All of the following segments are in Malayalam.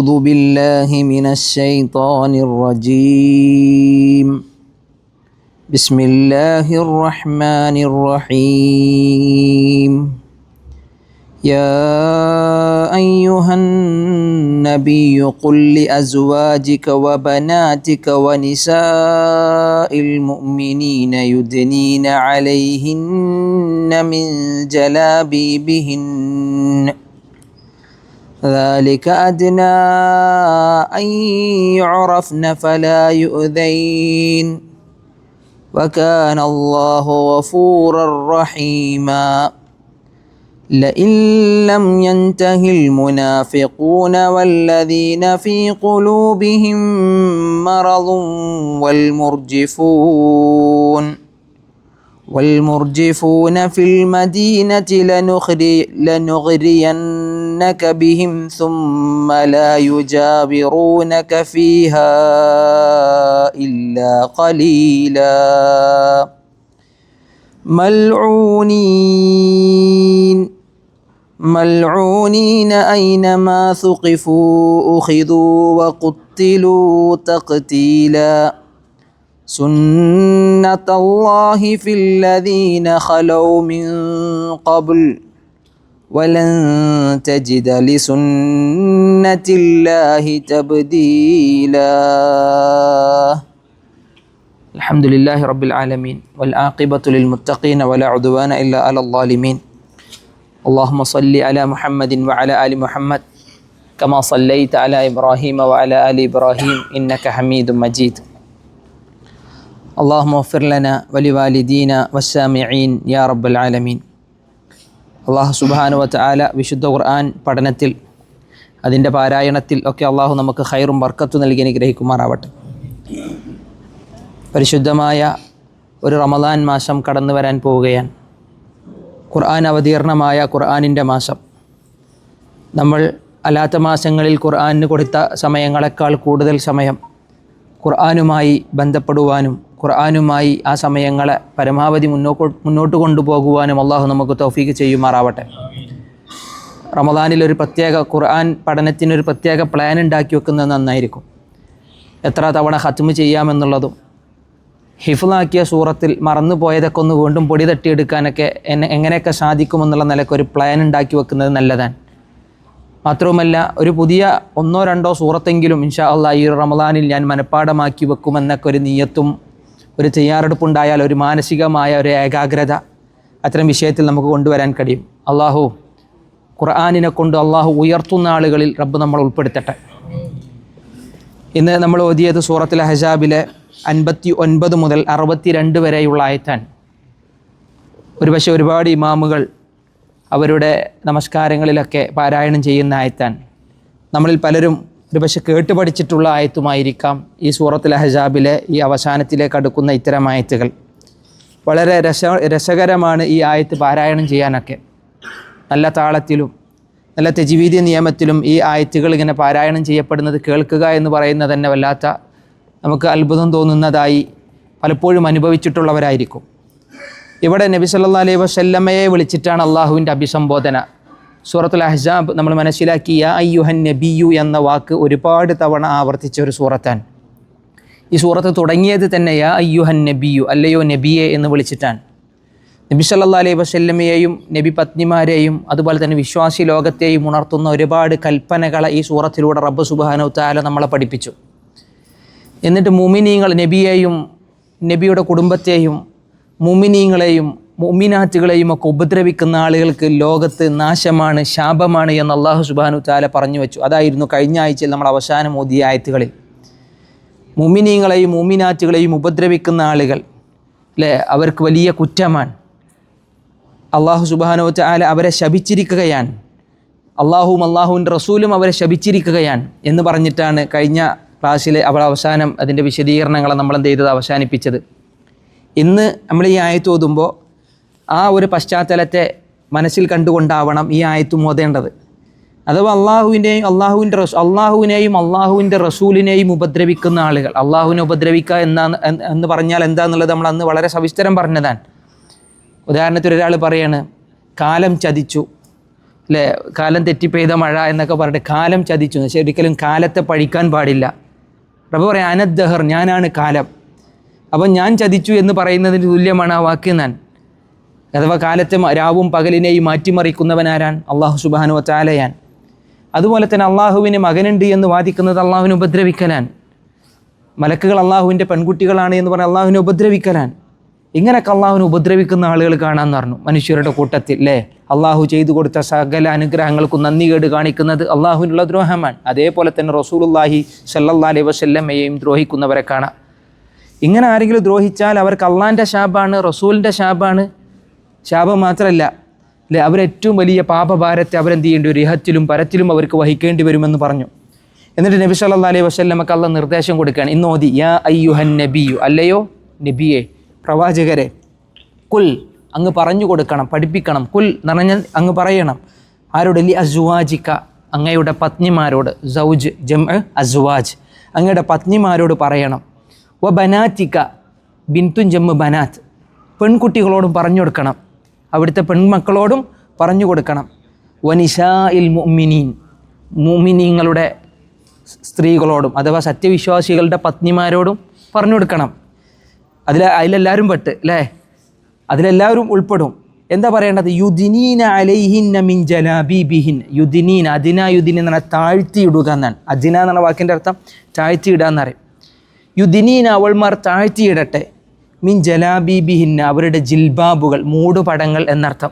أعوذ بالله من الشيطان الرجيم. بسم الله الرحمن الرحيم. يا أيها النبي قل لأزواجك وبناتك ونساء المؤمنين يدنين عليهن من جلابيبهن ذلك أدنى أن يعرفن فلا يؤذين. وكان الله غفورا رحيما. لئن لم ينته المنافقون والذين في قلوبهم مرض والمرجفون. والمرجفون في المدينة لنخري لنغرينك بهم ثم لا يجاورونك فيها إلا قليلا. ملعونين. ملعونين أينما ثقفوا أخذوا وقتلوا تقتيلا. سنة الله في الذين خلوا من قبل ولن تجد لسنة الله تبديلا. الحمد لله رب العالمين والعاقبة للمتقين ولا عدوان إلا على الظالمين. اللهم صل على محمد وعلى آل محمد كما صليت على إبراهيم وعلى آل إبراهيم إنك حميد مجيد. അള്ളാഹു വലി വലിവാലിദീന വസ്സാമിഅീൻ യാ റബ്ബൽ ആലമീൻ. അള്ളാഹു സുബാനുവത്ത് ആല വിശുദ്ധ ഖുർആൻ പഠനത്തിൽ അതിന്റെ പാരായണത്തിൽ ഒക്കെ അള്ളാഹു നമുക്ക് ഹൈറും ബർക്കത്തു നൽകി അനുഗ്രഹിക്കുമാറാവട്ടെ. പരിശുദ്ധമായ ഒരു റമദാൻ മാസം കടന്നു വരാൻ പോവുകയാണ്. ഖുർആൻ അവതീർണമായ ഖുർആാനിന്റെ മാസം. നമ്മൾ അല്ലാത്ത മാസങ്ങളിൽ ഖുർആാനിന് കൊടുത്ത സമയങ്ങളെക്കാൾ കൂടുതൽ സമയം ഖുർആാനുമായി ബന്ധപ്പെടുവാനും ഖുർആനുമായി ആ സമയങ്ങളെ പരമാവധി മുന്നോട്ട് മുന്നോട്ട് കൊണ്ടുപോകുവാനും അള്ളാഹു നമുക്ക് തൗഫീക്ക് ചെയ്യുമാറാവട്ടെ. റമദാനിൽ ഒരു പ്രത്യേക ഖുർആൻ പഠനത്തിനൊരു പ്രത്യേക പ്ലാൻ ഉണ്ടാക്കി വെക്കുന്നത് നന്നായിരിക്കും. എത്ര തവണ ഹത്മ് ചെയ്യാമെന്നുള്ളതും ഹിഫിളാക്കിയ സൂറത്തിൽ മറന്നു പോയതൊക്കെ ഒന്ന് വീണ്ടും പൊടി തട്ടിയെടുക്കാനൊക്കെ എന്നെ എങ്ങനെയൊക്കെ സാധിക്കുമെന്നുള്ള നിലയ്ക്ക് ഒരു പ്ലാൻ ഉണ്ടാക്കി വെക്കുന്നത് നല്ലതാണ്. മാത്രവുമല്ല ഒരു പുതിയ ഒന്നോ രണ്ടോ സൂറത്തെങ്കിലും ഇൻഷാ അള്ളാഹ് ഈ റമദാനിൽ ഞാൻ മനഃപ്പാടമാക്കി വെക്കുമെന്നൊക്കെ ഒരു നീയത്തും ഒരു തയ്യാറെടുപ്പുണ്ടായാൽ ഒരു മാനസികമായ ഒരു ഏകാഗ്രത അത്തരം വിഷയത്തിൽ നമുക്ക് കൊണ്ടുവരാൻ കഴിയും. അള്ളാഹു ഖുർആാനിനെ കൊണ്ട് അള്ളാഹു ഉയർത്തുന്ന ആളുകളിൽ റബ്ബ് നമ്മൾ ഉൾപ്പെടുത്തട്ടെ. ഇന്ന് നമ്മൾ ഓതിയത് സൂറത്തിൽ ഹജാബിലെ അൻപത്തി ഒൻപത് മുതൽ അറുപത്തിരണ്ട് വരെയുള്ള ആയത്താൻ ഒരുപക്ഷെ ഒരുപാട് ഇമാമുകൾ അവരുടെ നമസ്കാരങ്ങളിലൊക്കെ പാരായണം ചെയ്യുന്ന ആയത്താൻ നമ്മളിൽ പലരും ഒരുപക്ഷെ കേട്ട് പഠിച്ചിട്ടുള്ള ആയത്തുമായിരിക്കാം ഈ സൂറത്തുൽ അഹജാബിലെ ഈ അവസാനത്തിലേക്ക് അടുക്കുന്ന ഇത്തരം ആയത്തുകൾ. വളരെ രസ രസകരമാണ് ഈ ആയത്ത് പാരായണം ചെയ്യാനൊക്കെ. നല്ല താളത്തിലും നല്ല തെജിവീതി നിയമത്തിലും ഈ ആയത്തുകൾ ഇങ്ങനെ പാരായണം ചെയ്യപ്പെടുന്നത് കേൾക്കുക എന്ന് പറയുന്നത് തന്നെ വല്ലാത്ത നമുക്ക് അത്ഭുതം തോന്നുന്നതായി പലപ്പോഴും അനുഭവിച്ചിട്ടുള്ളവരായിരിക്കും. ഇവിടെ നബി സല്ലാ അലൈഹി വസല്ലമയെ വിളിച്ചിട്ടാണ് അള്ളാഹുവിന്റെ അഭിസംബോധന. സൂറത്തുൽ അഹ്സാബ് നമ്മൾ മനസ്സിലാക്കിയ അയ്യുഹൻ നബിയു എന്ന വാക്ക് ഒരുപാട് തവണ ആവർത്തിച്ച ഒരു സൂറത്താണ്. ഈ സൂറത്ത് തുടങ്ങിയത് തന്നെ യാ അയ്യുഹൻ നബിയു അല്ലയോ നബിയെ എന്ന് വിളിച്ചിട്ടാണ്. നബി സല്ലാ അലൈഹി വസല്ലമയെയും നബി പത്നിമാരെയും അതുപോലെ തന്നെ വിശ്വാസി ലോകത്തെയും ഉണർത്തുന്ന ഒരുപാട് കൽപ്പനകളെ ഈ സൂറത്തിലൂടെ റബ്ബ് സുബാനോ താല നമ്മളെ പഠിപ്പിച്ചു. എന്നിട്ട് മുമിനീങ്ങൾ നബിയെയും നബിയുടെ കുടുംബത്തെയും മുമിനീങ്ങളെയും മുമിനാറ്റുകളെയും ഒക്കെ ഉപദ്രവിക്കുന്ന ആളുകൾക്ക് ലോകത്ത് നാശമാണ് ശാപമാണ് എന്ന് അള്ളാഹു സുബാനു ചാല പറഞ്ഞു വെച്ചു. അതായിരുന്നു കഴിഞ്ഞ ആഴ്ചയിൽ നമ്മൾ അവസാനം ഓതിയ ആയത്തുകളിൽ. മുമിനീങ്ങളെയും മുമിനാറ്റുകളെയും ഉപദ്രവിക്കുന്ന ആളുകൾ അല്ലേ അവർക്ക് വലിയ കുറ്റമാണ്. അള്ളാഹു സുബാനു ചാല അവരെ ശപിച്ചിരിക്കുകയാണ്. അള്ളാഹുവും അള്ളാഹുവിന്റെ റസൂലും അവരെ ശപിച്ചിരിക്കുകയാണ് എന്ന് പറഞ്ഞിട്ടാണ് കഴിഞ്ഞ ക്ലാസ്സിൽ അവൾ അവസാനം അതിന്റെ വിശദീകരണങ്ങളെ നമ്മൾ എന്ത് ചെയ്തത് അവസാനിപ്പിച്ചത്. ഇന്ന് നമ്മൾ ഈ ആയത്ത് ഓതുമ്പോൾ ആ ഒരു പശ്ചാത്തലത്തെ മനസ്സിൽ കണ്ടുകൊണ്ടാവണം ഈ ആയത്ത് ഓതേണ്ടത്. അഥവാ അള്ളാഹുവിന്റെയും അള്ളാഹുവിന്റെ റസൂ അള്ളാഹുവിനെയും അള്ളാഹുവിന്റെ റസൂലിനെയും ഉപദ്രവിക്കുന്ന ആളുകൾ അള്ളാഹുവിനെ ഉപദ്രവിക്കുക എന്നാന്ന് എന്ന് പറഞ്ഞാൽ എന്താന്നുള്ളത് നമ്മൾ അന്ന് വളരെ സവിസ്തരം പറഞ്ഞതാണ്. ഉദാഹരണത്തിന് ഒരാൾ പറയാണ് കാലം ചതിച്ചു അല്ലേ? കാലം തെറ്റി പെയ്ത മഴ എന്നൊക്കെ പറഞ്ഞിട്ട് കാലം ചതിച്ചു. എന്ന് വെച്ചാൽ ഒരിക്കലും കാലത്തെ പഴിക്കാൻ പാടില്ല. റബ്ബ് പറയാം അനദ്ദഹർ ഞാനാണ് കാലം. അപ്പം ഞാൻ ചതിച്ചു എന്ന് പറയുന്നതിന് തുല്യമാണ് ആ വാക്ക് ഞാൻ അഥവാ കാലത്തെ രാവും പകലിനെയും മാറ്റിമറിക്കുന്നവൻ ആരാൻ അള്ളാഹു സുബാനു വച്ചാലയാൻ അതുപോലെ തന്നെ അള്ളാഹുവിന് മകനുണ്ട് എന്ന് വാദിക്കുന്നത് അള്ളാഹുവിനെ ഉപദ്രവിക്കലാൻ മലക്കുകൾ അള്ളാഹുവിന്റെ പെൺകുട്ടികളാണ് എന്ന് പറഞ്ഞാൽ അള്ളാഹുവിനെ ഉപദ്രവിക്കലാൻ ഇങ്ങനെയൊക്കെ അള്ളാഹുവിനെ ഉപദ്രവിക്കുന്ന ആളുകൾ കാണാമെന്ന് പറഞ്ഞു. മനുഷ്യരുടെ കൂട്ടത്തിൽ അല്ലേ അള്ളാഹു ചെയ്തു കൊടുത്ത സകല അനുഗ്രഹങ്ങൾക്കും നന്ദികേട് കാണിക്കുന്നത് അള്ളാഹുവിനുള്ള ദ്രോഹമാണ്. അതേപോലെ തന്നെ റസൂലുല്ലാഹി സല്ലല്ലാ അലൈഹി വസല്ലമയെയും ദ്രോഹിക്കുന്നവരെ കാണാം. ഇങ്ങനെ ആരെങ്കിലും ദ്രോഹിച്ചാൽ അവർക്ക് അള്ളാന്റെ ശാപാണ് റസൂലിന്റെ ശാപാണ് ശാപം മാത്രമല്ല അല്ലേ അവരേറ്റവും വലിയ പാപഭാരത്തെ അവരെന്ത് ചെയ്യേണ്ടി വരും? ഇഹത്തിലും പരത്തിലും അവർക്ക് വഹിക്കേണ്ടി വരുമെന്ന് പറഞ്ഞു. എന്നിട്ട് നബി സല്ലാ അലൈഹി വസ്ല്ലമക്ക് അള്ള നിർദ്ദേശം കൊടുക്കുകയാണ്. ഇന്ന് ഓതി യാ അയ്യുഹൻ നബിയു. അല്ലയോ? നബിയെ പ്രവാചകരെ കുൽ അങ്ങ് പറഞ്ഞു കൊടുക്കണം പഠിപ്പിക്കണം കുൽ എന്ന് പറഞ്ഞാൽ അങ്ങ് പറയണം. ആരോട്? ലി അസുവാജിക്ക അങ്ങയുടെ പത്നിമാരോട് സൗജ് ജം അസുവാജ്. അങ്ങയുടെ പത്നിമാരോട് പറയണം വ ബനാറ്റിക്ക ബിൻതുൻ ജമ്മ് ബനാത്ത്. പെൺകുട്ടികളോടും പറഞ്ഞു കൊടുക്കണം അവിടുത്തെ പെൺമക്കളോടും പറഞ്ഞു കൊടുക്കണം. വനിഷാ ഇൽ മുമിനീൻ മുമിനീങ്ങളുടെ സ്ത്രീകളോടും അഥവാ സത്യവിശ്വാസികളുടെ പത്നിമാരോടും പറഞ്ഞു കൊടുക്കണം. അതിൽ അതിലെല്ലാവരും പെട്ട് അല്ലേ? അതിലെല്ലാവരും ഉൾപ്പെടും. എന്താ പറയേണ്ടത്? യുദിനീന അലൈഹിന്ന മിൻ ജലാബീബിഹിൻ. യുദിനീൻ അദിന യുദിന എന്ന് താഴ്ത്തിയിടുക എന്നാണ്. അദിന എന്നുള്ള വാക്കിന്റെ അർത്ഥം. താഴ്ത്തിയിടുക എന്നറിയും യുദിനീൻ അവൾമാർ താഴ്ത്തിയിടട്ടെ. മിൻ ജലാബീബിഹിന്ന അവരുടെ ജിൽബാബുകൾ മൂടുപടങ്ങൾ എന്നർത്ഥം.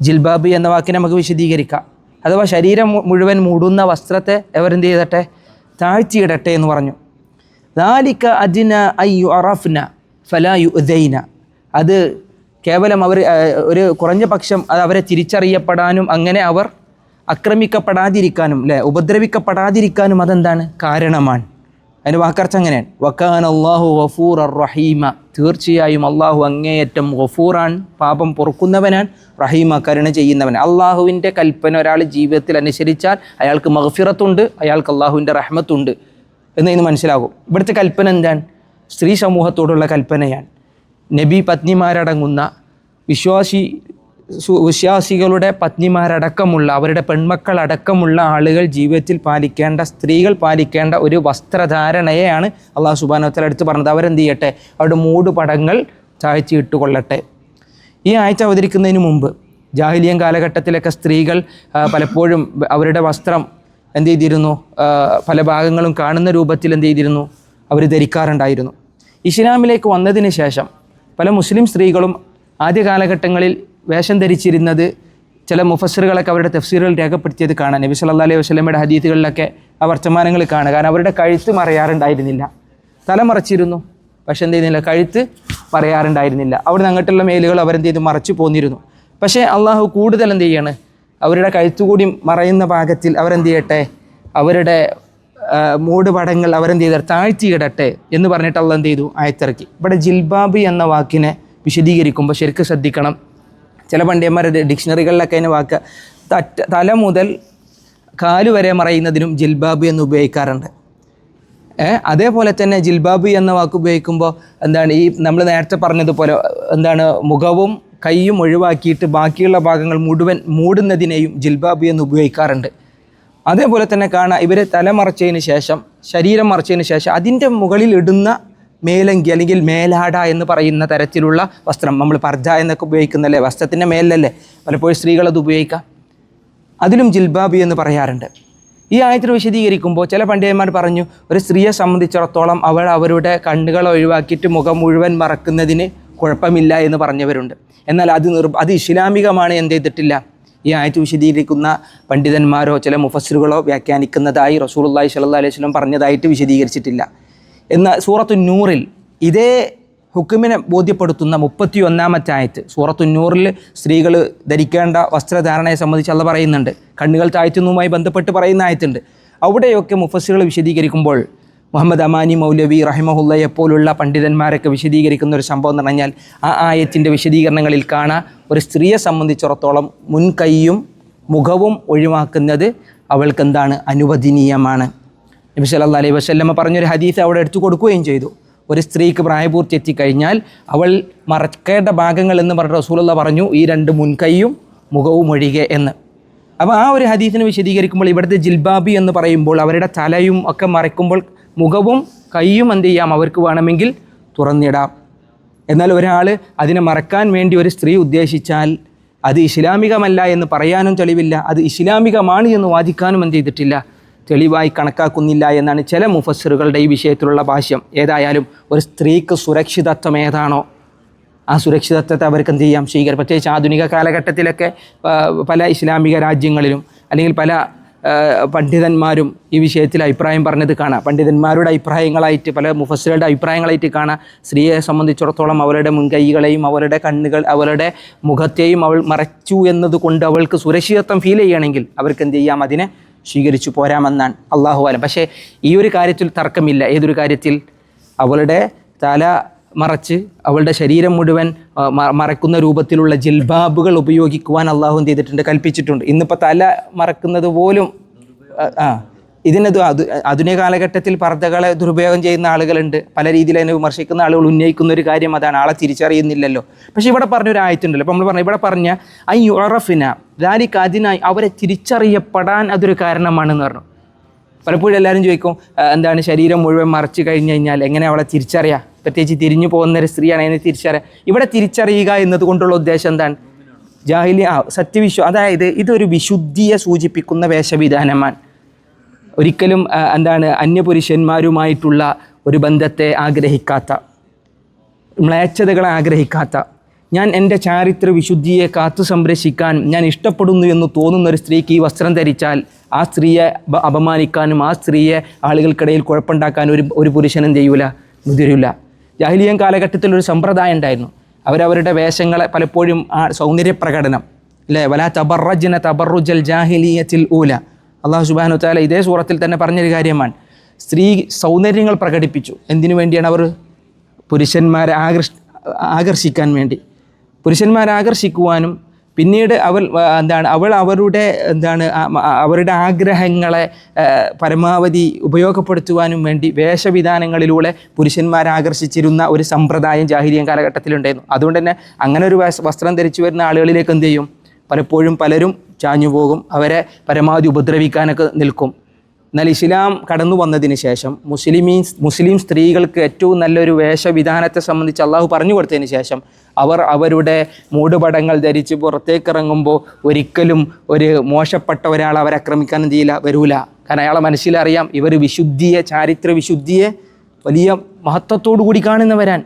ജിൽബാബ് എന്ന വാക്കിനെ നമുക്ക് വിശദീകരിക്കാം. അഥവാ ശരീരം മുഴുവൻ മൂടുന്ന വസ്ത്രത്തെ അവരെന്ത് ചെയ്തട്ടെ താഴ്ത്തിയിടട്ടെ എന്ന് പറഞ്ഞു. ദാലിക്ക അജിന അയ്യു അറഫ്ന ഫലായു ഉദൈന അത് കേവലം അവർ ഒരു കുറഞ്ഞ പക്ഷം അത് അവരെ തിരിച്ചറിയപ്പെടാനും അങ്ങനെ അവർ ആക്രമിക്കപ്പെടാതിരിക്കാനും അല്ലേ ഉപദ്രവിക്കപ്പെടാതിരിക്കാനും അതെന്താണ്? കാരണമാണ്. അതിന്റെ വാക്കർച്ച അങ്ങനെയാണ് വക്കാൻ അള്ളാഹു ഗഫൂർ റഹീമ. തീർച്ചയായും അള്ളാഹു അങ്ങേയറ്റം ഗഫൂറാൻ പാപം പൊറുക്കുന്നവനാണ് റഹീമ കരുണ ചെയ്യുന്നവൻ അള്ളാഹുവിന്റെ കൽപ്പന ഒരാൾ ജീവിതത്തിൽ അനുസരിച്ചാൽ അയാൾക്ക് മഹഫിറത്തുണ്ട് അയാൾക്ക് അള്ളാഹുവിന്റെ റഹ്മത്തുണ്ട്. എന്ന് ഇന്ന് മനസ്സിലാകും. ഇവിടുത്തെ കൽപ്പന എന്താണ്? സ്ത്രീ സമൂഹത്തോടുള്ള കൽപ്പനയാണ്. നബി പത്നിമാരടങ്ങുന്ന വിശ്വാസി വിശ്വാസികളുടെ പത്നിമാരടക്കമുള്ള അവരുടെ പെൺമക്കളടക്കമുള്ള ആളുകൾ ജീവിതത്തിൽ പാലിക്കേണ്ട സ്ത്രീകൾ പാലിക്കേണ്ട ഒരു വസ്ത്രധാരണയെയാണ് അള്ളാഹു സുബാനോത്തല അടുത്ത് പറഞ്ഞത്. അവരെന്ത് ചെയ്യട്ടെ? അവരുടെ മൂടുപടങ്ങൾ താഴ്ത്തിയിട്ട് കൊള്ളട്ടെ ഈ ആഴ്ച അവതരിക്കുന്നതിന് മുമ്പ് ജാഹിലിയൻ കാലഘട്ടത്തിലൊക്കെ സ്ത്രീകൾ പലപ്പോഴും അവരുടെ വസ്ത്രം എന്ത് ചെയ്തിരുന്നു? പല ഭാഗങ്ങളും കാണുന്ന രൂപത്തിൽ എന്ത് ചെയ്തിരുന്നു? അവർ ധരിക്കാറുണ്ടായിരുന്നു. ഇസ്ലാമിലേക്ക് വന്നതിന് ശേഷം പല മുസ്ലിം സ്ത്രീകളും ആദ്യ കാലഘട്ടങ്ങളിൽ വേഷം ധരിച്ചിരുന്നത് ചില മുഫസറുകളൊക്കെ അവരുടെ തഫ്സീറുകൾ രേഖപ്പെടുത്തിയത് കാണാൻ നബി സല്ലല്ലാഹു അലൈഹി വസ്ലമയുടെ ഹദീത്തുകളിലൊക്കെ ആ വർത്തമാനങ്ങൾ കാണുക. കാരണം അവരുടെ കഴുത്ത് മറയാറുണ്ടായിരുന്നില്ല. തല മറച്ചിരുന്നു പക്ഷെ എന്ത് ചെയ്യുന്നില്ല കഴുത്ത് പറയാറുണ്ടായിരുന്നില്ല അവിടുന്ന് അങ്ങോട്ടുള്ള മേലുകൾ അവരെന്ത് ചെയ്തു? മറച്ചു പോന്നിരുന്നു. പക്ഷേ അള്ളാഹു കൂടുതൽ എന്ത് ചെയ്യാണ്? അവരുടെ കഴുത്തുകൂടി മറയുന്ന ഭാഗത്തിൽ അവരെന്ത് ചെയ്യട്ടെ? അവരുടെ മൂടുപടങ്ങൾ അവരെന്ത് ചെയ്താൽ താഴ്ത്തിയിടട്ടെ എന്ന് പറഞ്ഞിട്ട് അള്ളാഹ് എന്ത് ചെയ്തു? ആയത്തിറക്കി. ഇവിടെ ജിൽബാബ് എന്ന വാക്കിനെ വിശദീകരിക്കുമ്പോൾ ശരിക്കും ശ്രദ്ധിക്കണം. ചില പണ്ഡിയന്മാരുടെ ഡിക്ഷണറികളിലൊക്കെ അതിന് വാക്ക് തറ്റ തല മുതൽ കാൽ വരെ മറയുന്നതിനും ജിൽബാബ് എന്ന് ഉപയോഗിക്കാറുണ്ട്. അതേപോലെ തന്നെ ജിൽബാബ് എന്ന വാക്ക് ഉപയോഗിക്കുമ്പോൾ എന്താണ് ഈ നമ്മൾ നേരത്തെ പറഞ്ഞതുപോലെ എന്താണ് മുഖവും കൈയും ഒഴിവാക്കിയിട്ട് ബാക്കിയുള്ള ഭാഗങ്ങൾ മുഴുവൻ മൂടുന്നതിനെയും ജിൽബാബ് എന്ന് ഉപയോഗിക്കാറുണ്ട്. അതേപോലെ തന്നെ കാണാം ഇവരെ തല മറച്ചതിന് ശേഷം ശരീരം മറച്ചതിന് ശേഷം അതിന്റെ മുകളിൽ ഇടുന്ന മേലങ്കി അല്ലെങ്കിൽ മേലാട എന്ന് പറയുന്ന തരത്തിലുള്ള വസ്ത്രം. നമ്മൾ പർജ എന്നൊക്കെ ഉപയോഗിക്കുന്നല്ലേ? വസ്ത്രത്തിന്റെ മേലല്ലേ? പലപ്പോഴും സ്ത്രീകൾ അത് ഉപയോഗിക്കാം. അതിലും ജിൽബാബി എന്ന് പറയാറുണ്ട്. ഈ ആയത്തിൽ വിശദീകരിക്കുമ്പോൾ ചില പണ്ഡിതന്മാർ പറഞ്ഞു ഒരു സ്ത്രീയെ സംബന്ധിച്ചിടത്തോളം അവൾ അവരുടെ കണ്ണുകൾ ഒഴിവാക്കിയിട്ട് മുഖം മുഴുവൻ മറക്കുന്നതിന് കുഴപ്പമില്ല എന്ന് പറഞ്ഞവരുണ്ട്. എന്നാൽ അത് നിർ അത് ഇസ്ലാമികമാണ് എന്ത് ചെയ്തിട്ടില്ല? ഈ ആയത്ത് വിശദീകരിക്കുന്ന പണ്ഡിതന്മാരോ ചില മുഫസ്സിറുകളോ വ്യാഖ്യാനിക്കുന്നതായി റസൂലുള്ളാഹി സ്വല്ലല്ലാഹി അലൈഹി വസല്ലം പറഞ്ഞതായിട്ട് വിശദീകരിച്ചിട്ടില്ല. എന്നാൽ സൂറത്തു നൂറിൽ ഇതേ ഹുക്കുമിനെ ബോധ്യപ്പെടുത്തുന്ന മുപ്പത്തി ഒന്നാമത്തെ ആയത്ത് സൂറത്തു നൂറിൽ സ്ത്രീകൾ ധരിക്കേണ്ട വസ്ത്രധാരണയെ സംബന്ധിച്ച് അല്ല പറയുന്നുണ്ട്. കണ്ണുകൾ താഴ്ത്തുന്നതുമായി ബന്ധപ്പെട്ട് പറയുന്ന ആയത്തുണ്ട്. അവിടെയൊക്കെ മുഫസ്സുകൾ വിശദീകരിക്കുമ്പോൾ മുഹമ്മദ് അമാനി മൗലവി റഹിമഹുല്ലയെ പോലുള്ള പണ്ഡിതന്മാരൊക്കെ വിശദീകരിക്കുന്ന ഒരു സംഭവം എന്ന് പറഞ്ഞാൽ ആ ആയത്തിന്റെ വിശദീകരണങ്ങളിൽ കാണാൻ ഒരു സ്ത്രീയെ സംബന്ധിച്ചിടത്തോളം മുൻകൈയും മുഖവും ഒഴിവാക്കുന്നത് അവൾക്കെന്താണ് അനുവദനീയമാണ്. നബി സല്ലല്ലാഹു അലൈഹി വസല്ലമ പറഞ്ഞൊരു ഹദീസ് അവിടെ എടുത്തു കൊടുക്കുകയും ചെയ്തു. ഒരു സ്ത്രീക്ക് പ്രായപൂർത്തി എത്തിക്കഴിഞ്ഞാൽ അവൾ മറക്കേണ്ട ഭാഗങ്ങൾ എന്ന് പറഞ്ഞ റസൂലുള്ള പറഞ്ഞു ഈ രണ്ട് മുൻകൈയും മുഖവും ഒഴികെ എന്ന്. അപ്പോൾ ആ ഒരു ഹദീസിനെ വിശദീകരിക്കുമ്പോൾ ഇവിടുത്തെ ജിൽബാബി എന്ന് പറയുമ്പോൾ അവരുടെ തലയും ഒക്കെ മറയ്ക്കുമ്പോൾ മുഖവും കൈയും എന്ത് ചെയ്യാം? അവർക്ക് വേണമെങ്കിൽ തുറന്നിടാം. എന്നാൽ ഒരാൾ അതിനെ മറക്കാൻ വേണ്ടി ഒരു സ്ത്രീ ഉദ്ദേശിച്ചാൽ അത് ഇസ്ലാമികമല്ല എന്ന് പറയാനും തെളിവില്ല. അത് ഇസ്ലാമികമാണ് എന്ന് വാദിക്കാനും എന്ത് ചെയ്തിട്ടില്ല. തെളിവായി കണക്കാക്കുന്നില്ല എന്നാണ് ചില മുഫസ്സറുകളുടെ ഈ വിഷയത്തിലുള്ള ഭാഷ്യം. ഏതായാലും ഒരു സ്ത്രീക്ക് സുരക്ഷിതത്വം ഏതാണോ ആ സുരക്ഷിതത്വത്തെ അവർക്ക് എന്ത് ചെയ്യാം? സ്വീകരിക്കാം പ്രത്യേകിച്ച് ആധുനിക കാലഘട്ടത്തിലൊക്കെ പല ഇസ്ലാമിക രാജ്യങ്ങളിലും അല്ലെങ്കിൽ പല പണ്ഡിതന്മാരും ഈ വിഷയത്തിൽ അഭിപ്രായം പറഞ്ഞത് കാണാം. പണ്ഡിതന്മാരുടെ അഭിപ്രായങ്ങളായിട്ട് പല മുഫസ്സികളുടെ അഭിപ്രായങ്ങളായിട്ട് കാണാം. സ്ത്രീയെ സംബന്ധിച്ചിടത്തോളം അവരുടെ മുൻകൈകളെയും അവരുടെ കണ്ണുകൾ അവരുടെ മുഖത്തെയും അവൾ മറച്ചു എന്നതുകൊണ്ട് അവൾക്ക് സുരക്ഷിതത്വം ഫീൽ ചെയ്യണമെങ്കിൽ അവർക്ക് എന്ത് ചെയ്യാം? അതിനെ സ്വീകരിച്ചു പോരാമെന്നാണ് അള്ളാഹു ആലം പക്ഷേ ഈ ഒരു കാര്യത്തിൽ തർക്കമില്ല. ഏതൊരു കാര്യത്തിൽ? അവളുടെ തല മറച്ച് അവളുടെ ശരീരം മുഴുവൻ മറക്കുന്ന രൂപത്തിലുള്ള ജിൽബാബുകൾ ഉപയോഗിക്കുവാൻ അള്ളാഹു ചെയ്തിട്ടുണ്ട്? കൽപ്പിച്ചിട്ടുണ്ട്. ഇന്നിപ്പോൾ തല മറക്കുന്നത് പോലും ആ. ഇതിനത് ആധുനിക കാലഘട്ടത്തിൽ പർദ്ദകളെ ദുരുപയോഗം ചെയ്യുന്ന ആളുകളുണ്ട്. പല രീതിയിൽ അതിനെ വിമർശിക്കുന്ന ആളുകൾ ഉന്നയിക്കുന്ന ഒരു കാര്യം അതാണ്. ആളെ തിരിച്ചറിയുന്നില്ലല്ലോ. പക്ഷേ ഇവിടെ പറഞ്ഞൊരു ആയത്തുണ്ടല്ലോ. അപ്പോൾ നമ്മൾ പറഞ്ഞു ഇവിടെ പറഞ്ഞ ഐ യുറഫിന ദാരിക്ക് അതിനായി അവരെ തിരിച്ചറിയപ്പെടാൻ അതൊരു കാരണമാണെന്ന് പറഞ്ഞു. പലപ്പോഴും എല്ലാവരും ചോദിക്കും എന്താണ് ശരീരം മുഴുവൻ മറച്ചു കഴിഞ്ഞ് കഴിഞ്ഞാൽ എങ്ങനെ അവളെ തിരിച്ചറിയാം? പ്രത്യേകിച്ച് തിരിഞ്ഞു പോകുന്ന ഒരു സ്ത്രീയാണ് അതിനെ തിരിച്ചറിയാം? ഇവിടെ തിരിച്ചറിയുക എന്നതുകൊണ്ടുള്ള ഉദ്ദേശം എന്താണ്? ജാഹിലി ആ സത്യവിശ്വ അതായത് ഇതൊരു വിശുദ്ധിയെ സൂചിപ്പിക്കുന്ന വേഷവിധാനമാണ്. ഒരിക്കലും എന്താണ് അന്യപുരുഷന്മാരുമായിട്ടുള്ള ഒരു ബന്ധത്തെ ആഗ്രഹിക്കാത്ത മ്ലേച്ഛതകളെ ആഗ്രഹിക്കാത്ത ഞാൻ എന്റെ ചാരിത്ര വിശുദ്ധിയെ കാത്തു സംരക്ഷിക്കാൻ ഞാൻ ഇഷ്ടപ്പെടുന്നു എന്ന് തോന്നുന്ന ഒരു സ്ത്രീക്ക് ഈ വസ്ത്രം ധരിച്ചാൽ ആ സ്ത്രീയെ അപ- അപമാനിക്കാനും ആ സ്ത്രീയെ ആളുകൾക്കിടയിൽ കുഴപ്പമുണ്ടാക്കാനും ഒരു ഒരു പുരുഷനും ചെയ്യൂല മുതിരില്ല ജാഹിലിയൻ കാലഘട്ടത്തിൽ ഒരു സമ്പ്രദായം ഉണ്ടായിരുന്നു. അവരവരുടെ വേഷങ്ങളെ പലപ്പോഴും ആ സൗന്ദര്യപ്രകടനം അല്ലേ? വലാ തബറജന തബറുജൽ ജാഹിലിയത്തിൽ ഊല. അള്ളാഹു സുബാനു താല ഇതേ സൂറത്തിൽ തന്നെ പറഞ്ഞൊരു കാര്യമാണ്. സ്ത്രീ സൗന്ദര്യങ്ങൾ പ്രകടിപ്പിച്ചു. എന്തിനു വേണ്ടിയാണ് അവർ പുരുഷന്മാരെ ആകർഷ ആകർഷിക്കാൻ വേണ്ടി? പുരുഷന്മാരെ ആകർഷിക്കുവാനും പിന്നീട് അവൾ എന്താണ് അവൾ അവരുടെ എന്താണ് അവരുടെ ആഗ്രഹങ്ങളെ പരമാവധി ഉപയോഗപ്പെടുത്തുവാനും വേണ്ടി വേഷവിധാനങ്ങളിലൂടെ പുരുഷന്മാരെ ആകർഷിച്ചിരുന്ന ഒരു സമ്പ്രദായം ജാഹിരിയൻ കാലഘട്ടത്തിലുണ്ടായിരുന്നു. അതുകൊണ്ട് തന്നെ അങ്ങനെ ഒരു വസ്ത്രം ധരിച്ചു വരുന്ന ആളുകളിലേക്ക് എന്ത് ചെയ്യും? പലപ്പോഴും പലരും ചാഞ്ഞു പോകും. അവരെ പരമാവധി ഉപദ്രവിക്കാനൊക്കെ നിൽക്കും. എന്നാൽ ഇസ്ലാം കടന്നു വന്നതിന് ശേഷം മുസ്ലിമീൻ മുസ്ലിം സ്ത്രീകൾക്ക് ഏറ്റവും നല്ലൊരു വേഷവിധാനത്തെ സംബന്ധിച്ച് അള്ളാഹു പറഞ്ഞു കൊടുത്തതിന് ശേഷം അവർ അവരുടെ മൂടുപടങ്ങൾ ധരിച്ച് പുറത്തേക്ക് ഇറങ്ങുമ്പോൾ ഒരിക്കലും ഒരു മോശപ്പെട്ട ഒരാൾ അവരെ ആക്രമിക്കാൻ എന്ത് ചെയ്യില്ല വരൂല. കാരണം അയാളെ മനസ്സിലറിയാം ഇവർ വിശുദ്ധിയെ ചാരിത്ര വിശുദ്ധിയെ വലിയ മഹത്വത്തോടു കൂടി കാണുന്നവരാൻ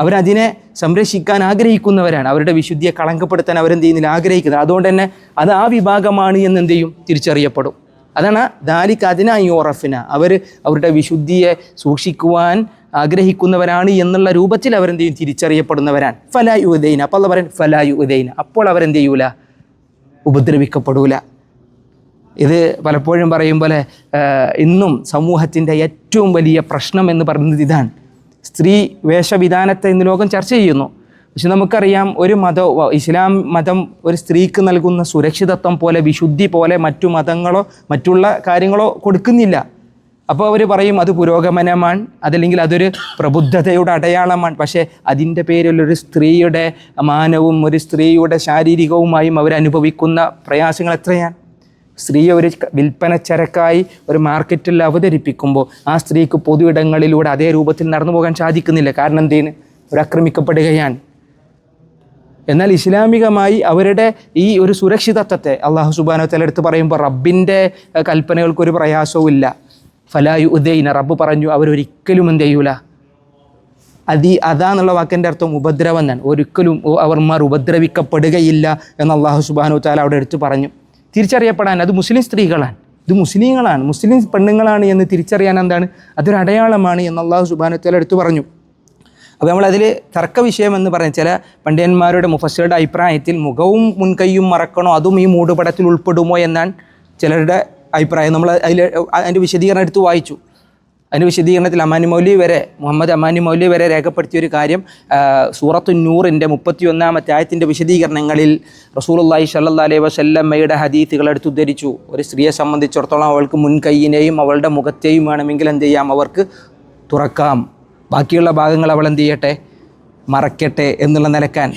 അവരതിനെ സംരക്ഷിക്കാൻ ആഗ്രഹിക്കുന്നവരാണ്. അവരുടെ വിശുദ്ധിയെ കളങ്കപ്പെടുത്താൻ അവരെന്ത് ചെയ്യുന്നില്ല ആഗ്രഹിക്കുന്നത് അതുകൊണ്ട് തന്നെ അത് ആ വിഭാഗമാണ് എന്ന് എന്ത് ചെയ്യും? തിരിച്ചറിയപ്പെടും. അതാണ് ദാലിക്ക് അതിനായി ഓറഫിന അവർ അവരുടെ വിശുദ്ധിയെ സൂക്ഷിക്കുവാൻ ആഗ്രഹിക്കുന്നവരാണ് എന്നുള്ള രൂപത്തിൽ അവരെന്ത് ചെയ്യും? തിരിച്ചറിയപ്പെടുന്നവരാണ്. ഫലായു ഉദൈന അപ്പോൾ പറയാൻ ഫലായു ഉദൈന അപ്പോൾ അവരെന്ത് ചെയ്യൂല ഉപദ്രവിക്കപ്പെടൂല. ഇത് പലപ്പോഴും പറയും പോലെ ഇന്നും സമൂഹത്തിന്റെ ഏറ്റവും വലിയ പ്രശ്നം എന്ന് പറയുന്നത് ഇതാണ്. സ്ത്രീ വേഷവിധാനത്തെ ഇന്ന് ലോകം ചർച്ച ചെയ്യുന്നു. പക്ഷെ നമുക്കറിയാം ഒരു മത ഇസ്ലാം മതം ഒരു സ്ത്രീക്ക് നൽകുന്ന സുരക്ഷിതത്വം പോലെ വിശുദ്ധി പോലെ മറ്റു മതങ്ങളോ മറ്റുള്ള കാര്യങ്ങളോ കൊടുക്കുന്നില്ല. അപ്പോൾ അവർ പറയും അത് പുരോഗമനമാണ് അതല്ലെങ്കിൽ അതൊരു പ്രബുദ്ധതയുടെ അടയാളമാണ്. പക്ഷേ അതിന്റെ പേരിൽ ഒരു സ്ത്രീയുടെ മാനവും ഒരു സ്ത്രീയുടെ ശാരീരികവുമായും അവരനുഭവിക്കുന്ന പ്രയാസങ്ങൾ എത്രയാണ്? സ്ത്രീയെ ഒരു ക- വിൽപ്പന ചരക്കായി ഒരു മാർക്കറ്റിൽ അവതരിപ്പിക്കുമ്പോൾ ആ സ്ത്രീക്ക് പൊതു ഇടങ്ങളിലൂടെ അതേ രൂപത്തിൽ നടന്നു പോകാൻ സാധിക്കുന്നില്ല. കാരണം എന്തിന് അവർ ആക്രമിക്കപ്പെടുകയാണ്. എന്നാൽ ഇസ്ലാമികമായി അവരുടെ ഈ ഒരു സുരക്ഷിതത്വത്തെ അള്ളാഹു സുബാനോ എടുത്ത് പറയുമ്പോൾ റബ്ബിന്റെ കൽപ്പനകൾക്കൊരു പ്രയാസവും ഇല്ല. ഫലായു ഉദൈന റബ്ബ് പറഞ്ഞു അവരൊരിക്കലും എന്ത് ചെയ്യൂല. അതി അതാന്നുള്ള വാക്കിന്റെ അർത്ഥം ഉപദ്രവം തന്നെ ഒരിക്കലും അവർമാർ ഉപദ്രവിക്കപ്പെടുകയില്ല എന്ന് അള്ളാഹു സുബാനു താല അവിടെ എടുത്തു പറഞ്ഞു. തിരിച്ചറിയപ്പെടാൻ അത് മുസ്ലിം സ്ത്രീകളാണ്. ഇത് മുസ്ലിങ്ങളാണ്. മുസ്ലിം പെണ്ണുങ്ങളാണ് എന്ന് തിരിച്ചറിയാൻ എന്താണ്? അതൊരു അടയാളമാണ് എന്ന് അള്ളാഹു സുബാനു താല എടുത്തു പറഞ്ഞു. അപ്പോൾ നമ്മളതിൽ തർക്ക വിഷയം എന്ന് പറഞ്ഞ ചില പണ്ഡിതന്മാരുടെ മുഫസ്സുകളുടെ അഭിപ്രായത്തിൽ മുഖവും മുൻകൈയും മറക്കണോ അതും ഈ മൂടുപടത്തിൽ ഉൾപ്പെടുമോ എന്നാണ് ചിലരുടെ അഭിപ്രായം. നമ്മൾ അതിൽ അതിന്റെ വിശദീകരണം എടുത്ത് വായിച്ചു. അതിന്റെ വിശദീകരണത്തിൽ അമാനി മൗലി വരെ മുഹമ്മദ് അമാനി മൗലി വരെ രേഖപ്പെടുത്തിയ ഒരു കാര്യം സൂറത്തു നൂറിന്റെ മുപ്പത്തി ഒന്നാമത്തെ ആയത്തിന്റെ വിശദീകരണങ്ങളിൽ റസൂലുള്ളാഹി സല്ലാ അലൈഹി വസല്ലമ്മയുടെ ഹദീത്തുകൾ എടുത്തുദ്ധരിച്ചു. ഒരു സ്ത്രീയെ സംബന്ധിച്ചിടത്തോളം അവൾക്ക് മുൻകൈയിനെയും അവളുടെ മുഖത്തെയും വേണമെങ്കിൽ എന്ത് ചെയ്യാം? അവർക്ക് തുറക്കാം. ബാക്കിയുള്ള ഭാഗങ്ങൾ അവൾ എന്ത് ചെയ്യട്ടെ? മറക്കട്ടെ എന്നുള്ള നിലക്കാൻ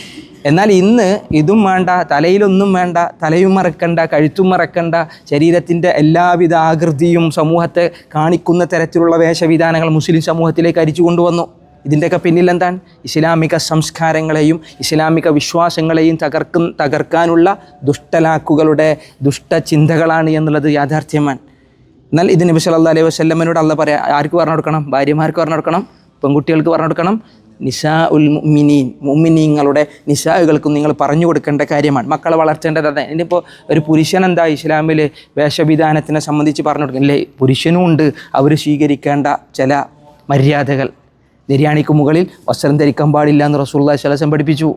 എന്നാൽ ഇന്ന് ഇതും വേണ്ട തലയിലൊന്നും വേണ്ട തലയും മറക്കണ്ട കഴുത്തും മറക്കണ്ട ശരീരത്തിന്റെ എല്ലാവിധ ആകൃതിയും സമൂഹത്തെ കാണിക്കുന്ന തരത്തിലുള്ള വേഷവിധാനങ്ങൾ മുസ്ലിം സമൂഹത്തിലേക്ക് അരിച്ചു കൊണ്ടുവന്നു. ഇതിന്റെയൊക്കെ പിന്നിലെന്താൻ ഇസ്ലാമിക സംസ്കാരങ്ങളെയും ഇസ്ലാമിക വിശ്വാസങ്ങളെയും തകർക്കും തകർക്കാനുള്ള ദുഷ്ടലാക്കുകളുടെ ദുഷ്ടചിന്തകളാണ് എന്നുള്ളത് യാഥാർത്ഥ്യമാണ്. എന്നാൽ ഇത് നബി സല്ലല്ലാഹു അലൈഹി വസല്ലമയോട് അല്ല പറയാം ആർക്ക് പറഞ്ഞു കൊടുക്കണം ഭാര്യമാർക്ക് പറഞ്ഞു കൊടുക്കണം പെൺകുട്ടികൾക്ക് പറഞ്ഞു കൊടുക്കണം നിസാ ഉൽ മുഅ്മിനീൻ മുഅ്മിനീങ്ങളുടെ നിസാഹുകൾക്കും നിങ്ങൾ പറഞ്ഞു കൊടുക്കേണ്ട കാര്യമാണ്. മക്കളെ അതെ ഇനിയിപ്പോൾ ഒരു പുരുഷൻ എന്താ ഇസ്ലാമിൽ വേഷവിധാനത്തിനെ സംബന്ധിച്ച് പറഞ്ഞു കൊടുക്കുന്നില്ലേ പുരുഷനും ഉണ്ട്. അവർ സ്വീകരിക്കേണ്ട ചില മര്യാദകൾ. നിര്യാണിക്ക് മുകളിൽ വസ്ത്രം ധരിക്കാൻ പാടില്ല എന്ന് റസൂള്ള ശലസം പഠിപ്പിച്ചു.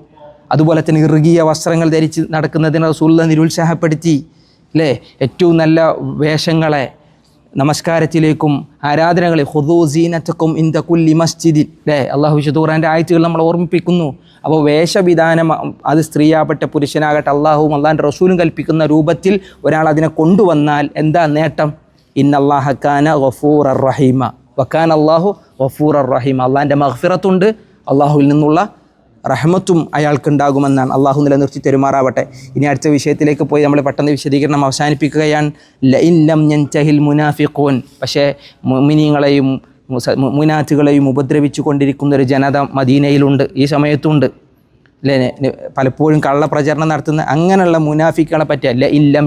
അതുപോലെ തന്നെ ഇറുകിയ വസ്ത്രങ്ങൾ ധരിച്ച് നടക്കുന്നതിന് റസൂള്ള നിരുത്സാഹപ്പെടുത്തി. അല്ലേ ഏറ്റവും നല്ല വേഷങ്ങളെ നമസ്കാരത്തിലേക്കും ആരാധനകളെ ഹുദൂ സീനത്തക്കും ഇന്ത കുല്ലി മസ്ജിദിൽ അല്ലേ അള്ളാഹു വിശുദൂറാന്റെ ആയത്തുകൾ നമ്മൾ ഓർമ്മിപ്പിക്കുന്നു. അപ്പോൾ വേഷവിധാനം അത് സ്ത്രീയാവട്ടെ പുരുഷനാകട്ടെ അള്ളാഹുവും അള്ളാഹിന്റെ റസൂലും കൽപ്പിക്കുന്ന രൂപത്തിൽ ഒരാൾ അതിനെ കൊണ്ടുവന്നാൽ എന്താ നേട്ടം? ഇന്നല്ലാഹക്കാന ഗഫൂർ അർ റഹീമ. വക്കാൻ അള്ളാഹു ഗഫൂർ അർ റഹീമ. അള്ളാഹിന്റെ മഹ്ഫിറത്തുണ്ട് അള്ളാഹുവിൽ നിന്നുള്ള റഹ്മത്തും അയാൾക്കുണ്ടാകുമെന്നാണ്. അള്ളാഹു നിലനിർത്തി തെരുമാറാവട്ടെ. ഇനി അടുത്ത വിഷയത്തിലേക്ക് പോയി നമ്മൾ പെട്ടെന്ന് വിശദീകരണം അവസാനിപ്പിക്കുകയാണ്. ലഇല്ലം ഞൻചഹിൽ മുനാഫിഖൂൻ. പക്ഷേ മുമിനിങ്ങളെയും മുനാറ്റുകളെയും ഉപദ്രവിച്ചു കൊണ്ടിരിക്കുന്ന ഒരു ജനത മദീനയിലുണ്ട്. ഈ സമയത്തുണ്ട്. പലപ്പോഴും കള്ളപ്രചരണം നടത്തുന്ന അങ്ങനെയുള്ള മുനാഫിക്കുകളെ പറ്റി അല്ല ഇല്ലം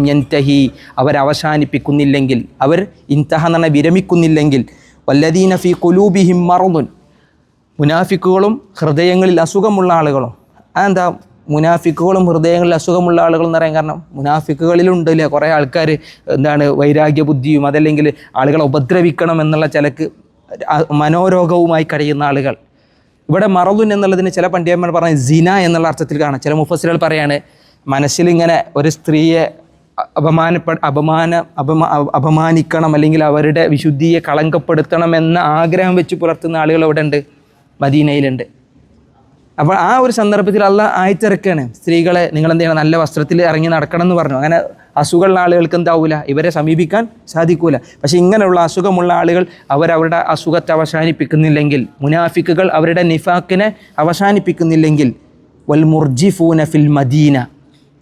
അവർ അവസാനിപ്പിക്കുന്നില്ലെങ്കിൽ അവർ ഇൻതഹ എന്ന് വിരമിക്കുന്നില്ലെങ്കിൽ വല്ലദീന ഫി കുലൂബിഹിം മറന്നുൻ മുനാഫിക്കുകളും ഹൃദയങ്ങളിൽ അസുഖമുള്ള ആളുകളും. അതെന്താ? മുനാഫിക്കുകളും ഹൃദയങ്ങളിൽ അസുഖമുള്ള ആളുകൾ എന്ന് പറയാൻ കാരണം മുനാഫിക്കുകളിലുണ്ട് അല്ലേ കുറേ ആൾക്കാർ എന്താണ് വൈരാഗ്യ ബുദ്ധിയും അതല്ലെങ്കിൽ ആളുകളെ ഉപദ്രവിക്കണം എന്നുള്ള ചിലക്ക് മനോരോഗവുമായി കഴിയുന്ന ആളുകൾ. ഇവിടെ മറവുൻ എന്നുള്ളതിന് ചില പണ്ഡിതന്മാർ പറഞ്ഞ സിന എന്നുള്ള അർത്ഥത്തിൽ കാണാം. ചില മുഫസിലുകൾ പറയാണ് മനസ്സിലിങ്ങനെ ഒരു സ്ത്രീയെ അപമാനപ്പെ അപമാന അപമാ അപമാനിക്കണം അല്ലെങ്കിൽ അവരുടെ വിശുദ്ധിയെ കളങ്കപ്പെടുത്തണം എന്ന ആഗ്രഹം വെച്ച് പുലർത്തുന്ന ആളുകൾ ഇവിടെ ഉണ്ട്. മദീനയിലുണ്ട്. അപ്പോൾ ആ ഒരു സന്ദർഭത്തിൽ അല്ല ആയിത്തിറക്കാണ് സ്ത്രീകളെ നിങ്ങൾ എന്ത് ചെയ്യണം? നല്ല വസ്ത്രത്തിൽ ഇറങ്ങി നടക്കണം എന്ന് പറഞ്ഞു. അങ്ങനെ അസുഖമുള്ള ആളുകൾക്ക് എന്താവില്ല ഇവരെ സമീപിക്കാൻ സാധിക്കൂല. പക്ഷെ ഇങ്ങനെയുള്ള അസുഖമുള്ള ആളുകൾ അവരവരുടെ അസുഖത്തെ അവസാനിപ്പിക്കുന്നില്ലെങ്കിൽ മുനാഫിക്കുകൾ അവരുടെ നിഫാക്കിനെ അവസാനിപ്പിക്കുന്നില്ലെങ്കിൽ വൽ മുർജിഫൂന ഫിൽ മദീന.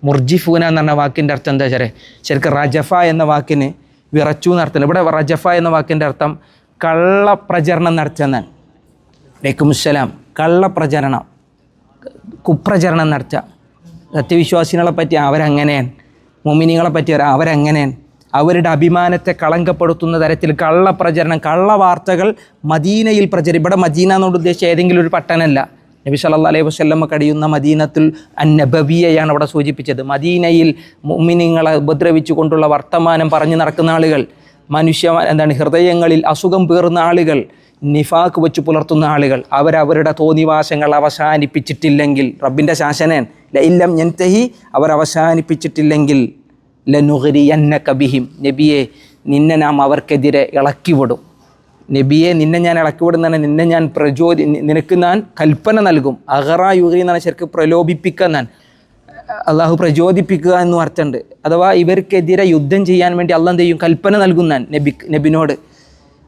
മുർജിഫൂന എന്ന് പറഞ്ഞ വാക്കിന്റെ അർത്ഥം എന്താ വെച്ചാൽ ശരിക്കും റജഫ എന്ന വാക്കിന് വിറച്ചു എന്നർത്ഥം. ഇവിടെ റജഫ എന്ന വാക്കിന്റെ അർത്ഥം കള്ളപ്രചരണം നടത്തുന്നതാണ്. വലൈക്കുമുസ്സലാം കള്ളപ്രചരണം കുപ്രചരണം നടത്തുക സത്യവിശ്വാസികളെ പറ്റി അവരങ്ങനെയാണ് മുമിനികളെ പറ്റി അവരങ്ങനെയാണ് അവരുടെ അഭിമാനത്തെ കളങ്കപ്പെടുത്തുന്ന തരത്തിൽ കള്ളപ്രചരണം കള്ളവാർത്തകൾ മദീനയിൽ പ്രചരി ഇവിടെ മദീന എന്നോട് ഉദ്ദേശിച്ച ഏതെങ്കിലും ഒരു പട്ടണമല്ല. നബി സല്ലാ അലൈഹി വസല്ലമ കടിയുന്ന മദീനത്തിൽ അന്നബവിയയാണ് അവിടെ സൂചിപ്പിച്ചത്. മദീനയിൽ മുമിനിങ്ങളെ ഉപദ്രവിച്ചു കൊണ്ടുള്ള വർത്തമാനം പറഞ്ഞു നടക്കുന്ന ആളുകൾ മനുഷ്യ എന്താണ് ഹൃദയങ്ങളിൽ അസുഖം പേറുന്ന ആളുകൾ നിഫാക്ക് വെച്ച് പുലർത്തുന്ന ആളുകൾ അവരവരുടെ തോന്നിവാസങ്ങൾ അവസാനിപ്പിച്ചിട്ടില്ലെങ്കിൽ റബ്ബിന്റെ ശാസനൻ അവർ അവസാനിപ്പിച്ചിട്ടില്ലെങ്കിൽ ലനുഹരിയന്ന കബിഹിം നബിയെ നിന്നെ നാം അവർക്കെതിരെ ഇളക്കിവിടും. നബിയെ നിന്നെ ഞാൻ ഇളക്കിവിടുന്നതാണ് നിന്നെ ഞാൻ പ്രചോദി നിനക്ക് ഞാൻ കൽപ്പന നൽകും. അഹറ യുഹരി എന്നാണ് ശരിക്കും പ്രലോഭിപ്പിക്കാൻ ഞാൻ. അള്ളാഹു പ്രചോദിപ്പിക്കുക എന്ന് അർത്ഥമുണ്ട്. അഥവാ ഇവർക്കെതിരെ യുദ്ധം ചെയ്യാൻ വേണ്ടി അള്ളാഹ് ചെയ്യും? കൽപ്പന നൽകുന്നാൻ നബി നബിനോട്.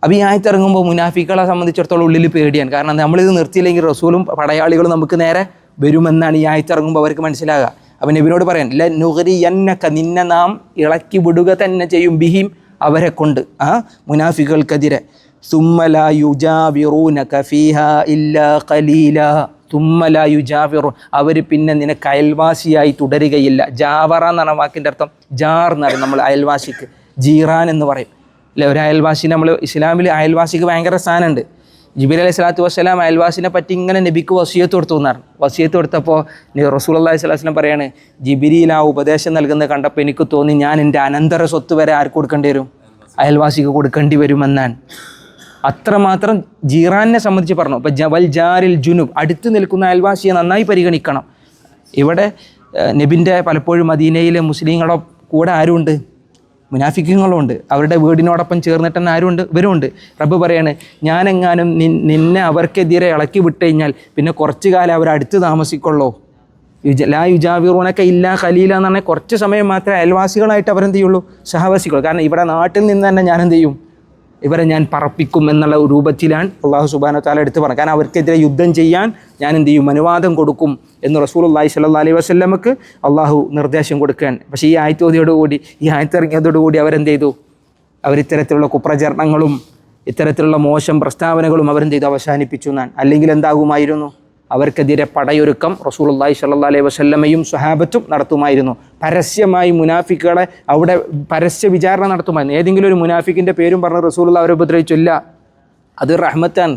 അപ്പോൾ ഈ ആയത്ത് ഇറങ്ങുമ്പോൾ മുനാഫിക്കളെ സംബന്ധിച്ചിടത്തോളം ഉള്ളിൽ പേടിയാണ്. കാരണം നമ്മളിത് നിർത്തിയില്ലെങ്കിൽ റസൂലും പടയാളികളും നമുക്ക് നേരെ വരുമെന്നാണ് ഈ ആയത്ത് ഇറങ്ങുമ്പോൾ അവർക്ക് മനസ്സിലാകുക. അപ്പം നബിനോട് പറയാൻ ല നുഹരി എന്നക്ക നിന്നെ നാം ഇളക്കി വിടുക തന്നെ ചെയ്യും ബിഹിം അവരെ കൊണ്ട്. ആ മുനാഫികൾക്കെതിരെ. സുമ്മല യുജാവിറൂനക ഫീഹ ഇല്ല കലീല തുമ്മല യുജാവിറു. അവർ പിന്നെ നിനക്ക് അയൽവാസിയായി തുടരുകയില്ല. ജാവറ എന്നാണ് വാക്കിന്റെ അർത്ഥം. ജാർ എന്ന് നമ്മൾ അയൽവാസിക്ക്. ജീറാൻ എന്ന് പറയും. അല്ലെ ഒരു അയൽവാസി നമ്മൾ ഇസ്ലാമിൽ അയൽവാസിക്ക് ഭയങ്കര സ്ഥാനമുണ്ട് ജിബിൽ അലൈഹി സ്വലാത്തു വസ്സലാം അയൽവാസിനെ പറ്റി ഇങ്ങനെ നബിക്ക് വസീയത്ത് കൊടുത്തു എന്നാണ്. വസീയത്ത് കൊടുത്തപ്പോൾ റസൂൽ അള്ളാഹി സ്വലാസ്ലം പറയാണ് ജിബിരിയിൽ ആ ഉപദേശം നൽകുന്നത് കണ്ടപ്പോൾ എനിക്ക് തോന്നി ഞാൻ എന്റെ അനന്തര സ്വത്ത് വരെ ആർക്ക് കൊടുക്കേണ്ടി വരും? അയൽവാസിക്ക് കൊടുക്കേണ്ടി വരുമെന്നാണ്. അത്രമാത്രം ജീറാനെ സംബന്ധിച്ച് പറഞ്ഞു. അപ്പോൾ ജവൽ ജാരിൽ ജുനുബ് അടുത്ത് നിൽക്കുന്ന അയൽവാസിയെ നന്നായി പരിഗണിക്കണം. ഇവിടെ നബിന്റെ പലപ്പോഴും മദീനയിലെ മുസ്ലിങ്ങളുടെ കൂടെ ആരുമുണ്ട് മുനാഫിക്കുകളുണ്ട്. അവരുടെ വീടിനോടൊപ്പം ചേർന്നിട്ട് തന്നെ ആരുമുണ്ട് ഇവരുമുണ്ട് റബ്ബ് പറയാണ് ഞാനെങ്ങാനും നിന്നെ അവർക്കെതിരെ ഇളക്കി വിട്ട് കഴിഞ്ഞാൽ പിന്നെ കുറച്ച് കാലം അവർ അടുത്ത് താമസിക്കുള്ളൂ? യുജ ലാ യുജാവിറൂനൊക്കെ ഇല്ല ഖലീല എന്ന് പറഞ്ഞാൽ കുറച്ച് സമയം മാത്രമേ അയൽവാസികളായിട്ട് അവരെന്ത് ചെയ്യുള്ളൂ? സഹവാസികൾ കാരണം ഇവിടെ നാട്ടിൽ നിന്ന് തന്നെ ഞാനെന്ത് ചെയ്യും? ഇവരെ ഞാൻ പറപ്പിക്കും എന്നുള്ള രൂപത്തിലാണ് അള്ളാഹു സുബാന താല എടുത്ത് പറഞ്ഞത്. കാരണം അവർക്കെതിരെ യുദ്ധം ചെയ്യാൻ ഞാൻ എന്ത് ചെയ്യും? അനുവാദം കൊടുക്കും എന്ന് റസൂൽ അള്ളാഹി സ്വല്ലാ അലൈഹി വസ്ലമക്ക് അള്ളാഹു നിർദ്ദേശം കൊടുക്കുകയാണ്. പക്ഷേ ഈ ആയത്തോതിയോടുകൂടി ഈ ആയത്തിറങ്ങിയതോടുകൂടി അവരെന്ത് ചെയ്തു? അവരിത്തരത്തിലുള്ള കുപ്രചരണങ്ങളും ഇത്തരത്തിലുള്ള മോശം പ്രസ്താവനകളും അവരെന്ത് ചെയ്തു? അവസാനിപ്പിച്ചു എന്നാണ്. അല്ലെങ്കിൽ എന്താകുമായിരുന്നു? അവർക്കെതിരെ പടയൊരുക്കം റസൂലുള്ളാഹി സ്വല്ലല്ലാഹി അലൈഹി വസല്ലമയും സ്വഹാബത്തും നടത്തുമായിരുന്നു. പരസ്യമായി മുനാഫിക്കുകളെ അവിടെ പരസ്യ വിചാരണ നടത്തുമായിരുന്നു. ഏതെങ്കിലും ഒരു മുനാഫിക്കിന്റെ പേരും പറഞ്ഞ് റസൂലുള്ള അവരെ ഉപദ്രവിച്ചില്ല. അത് റഹ്മത്താൻ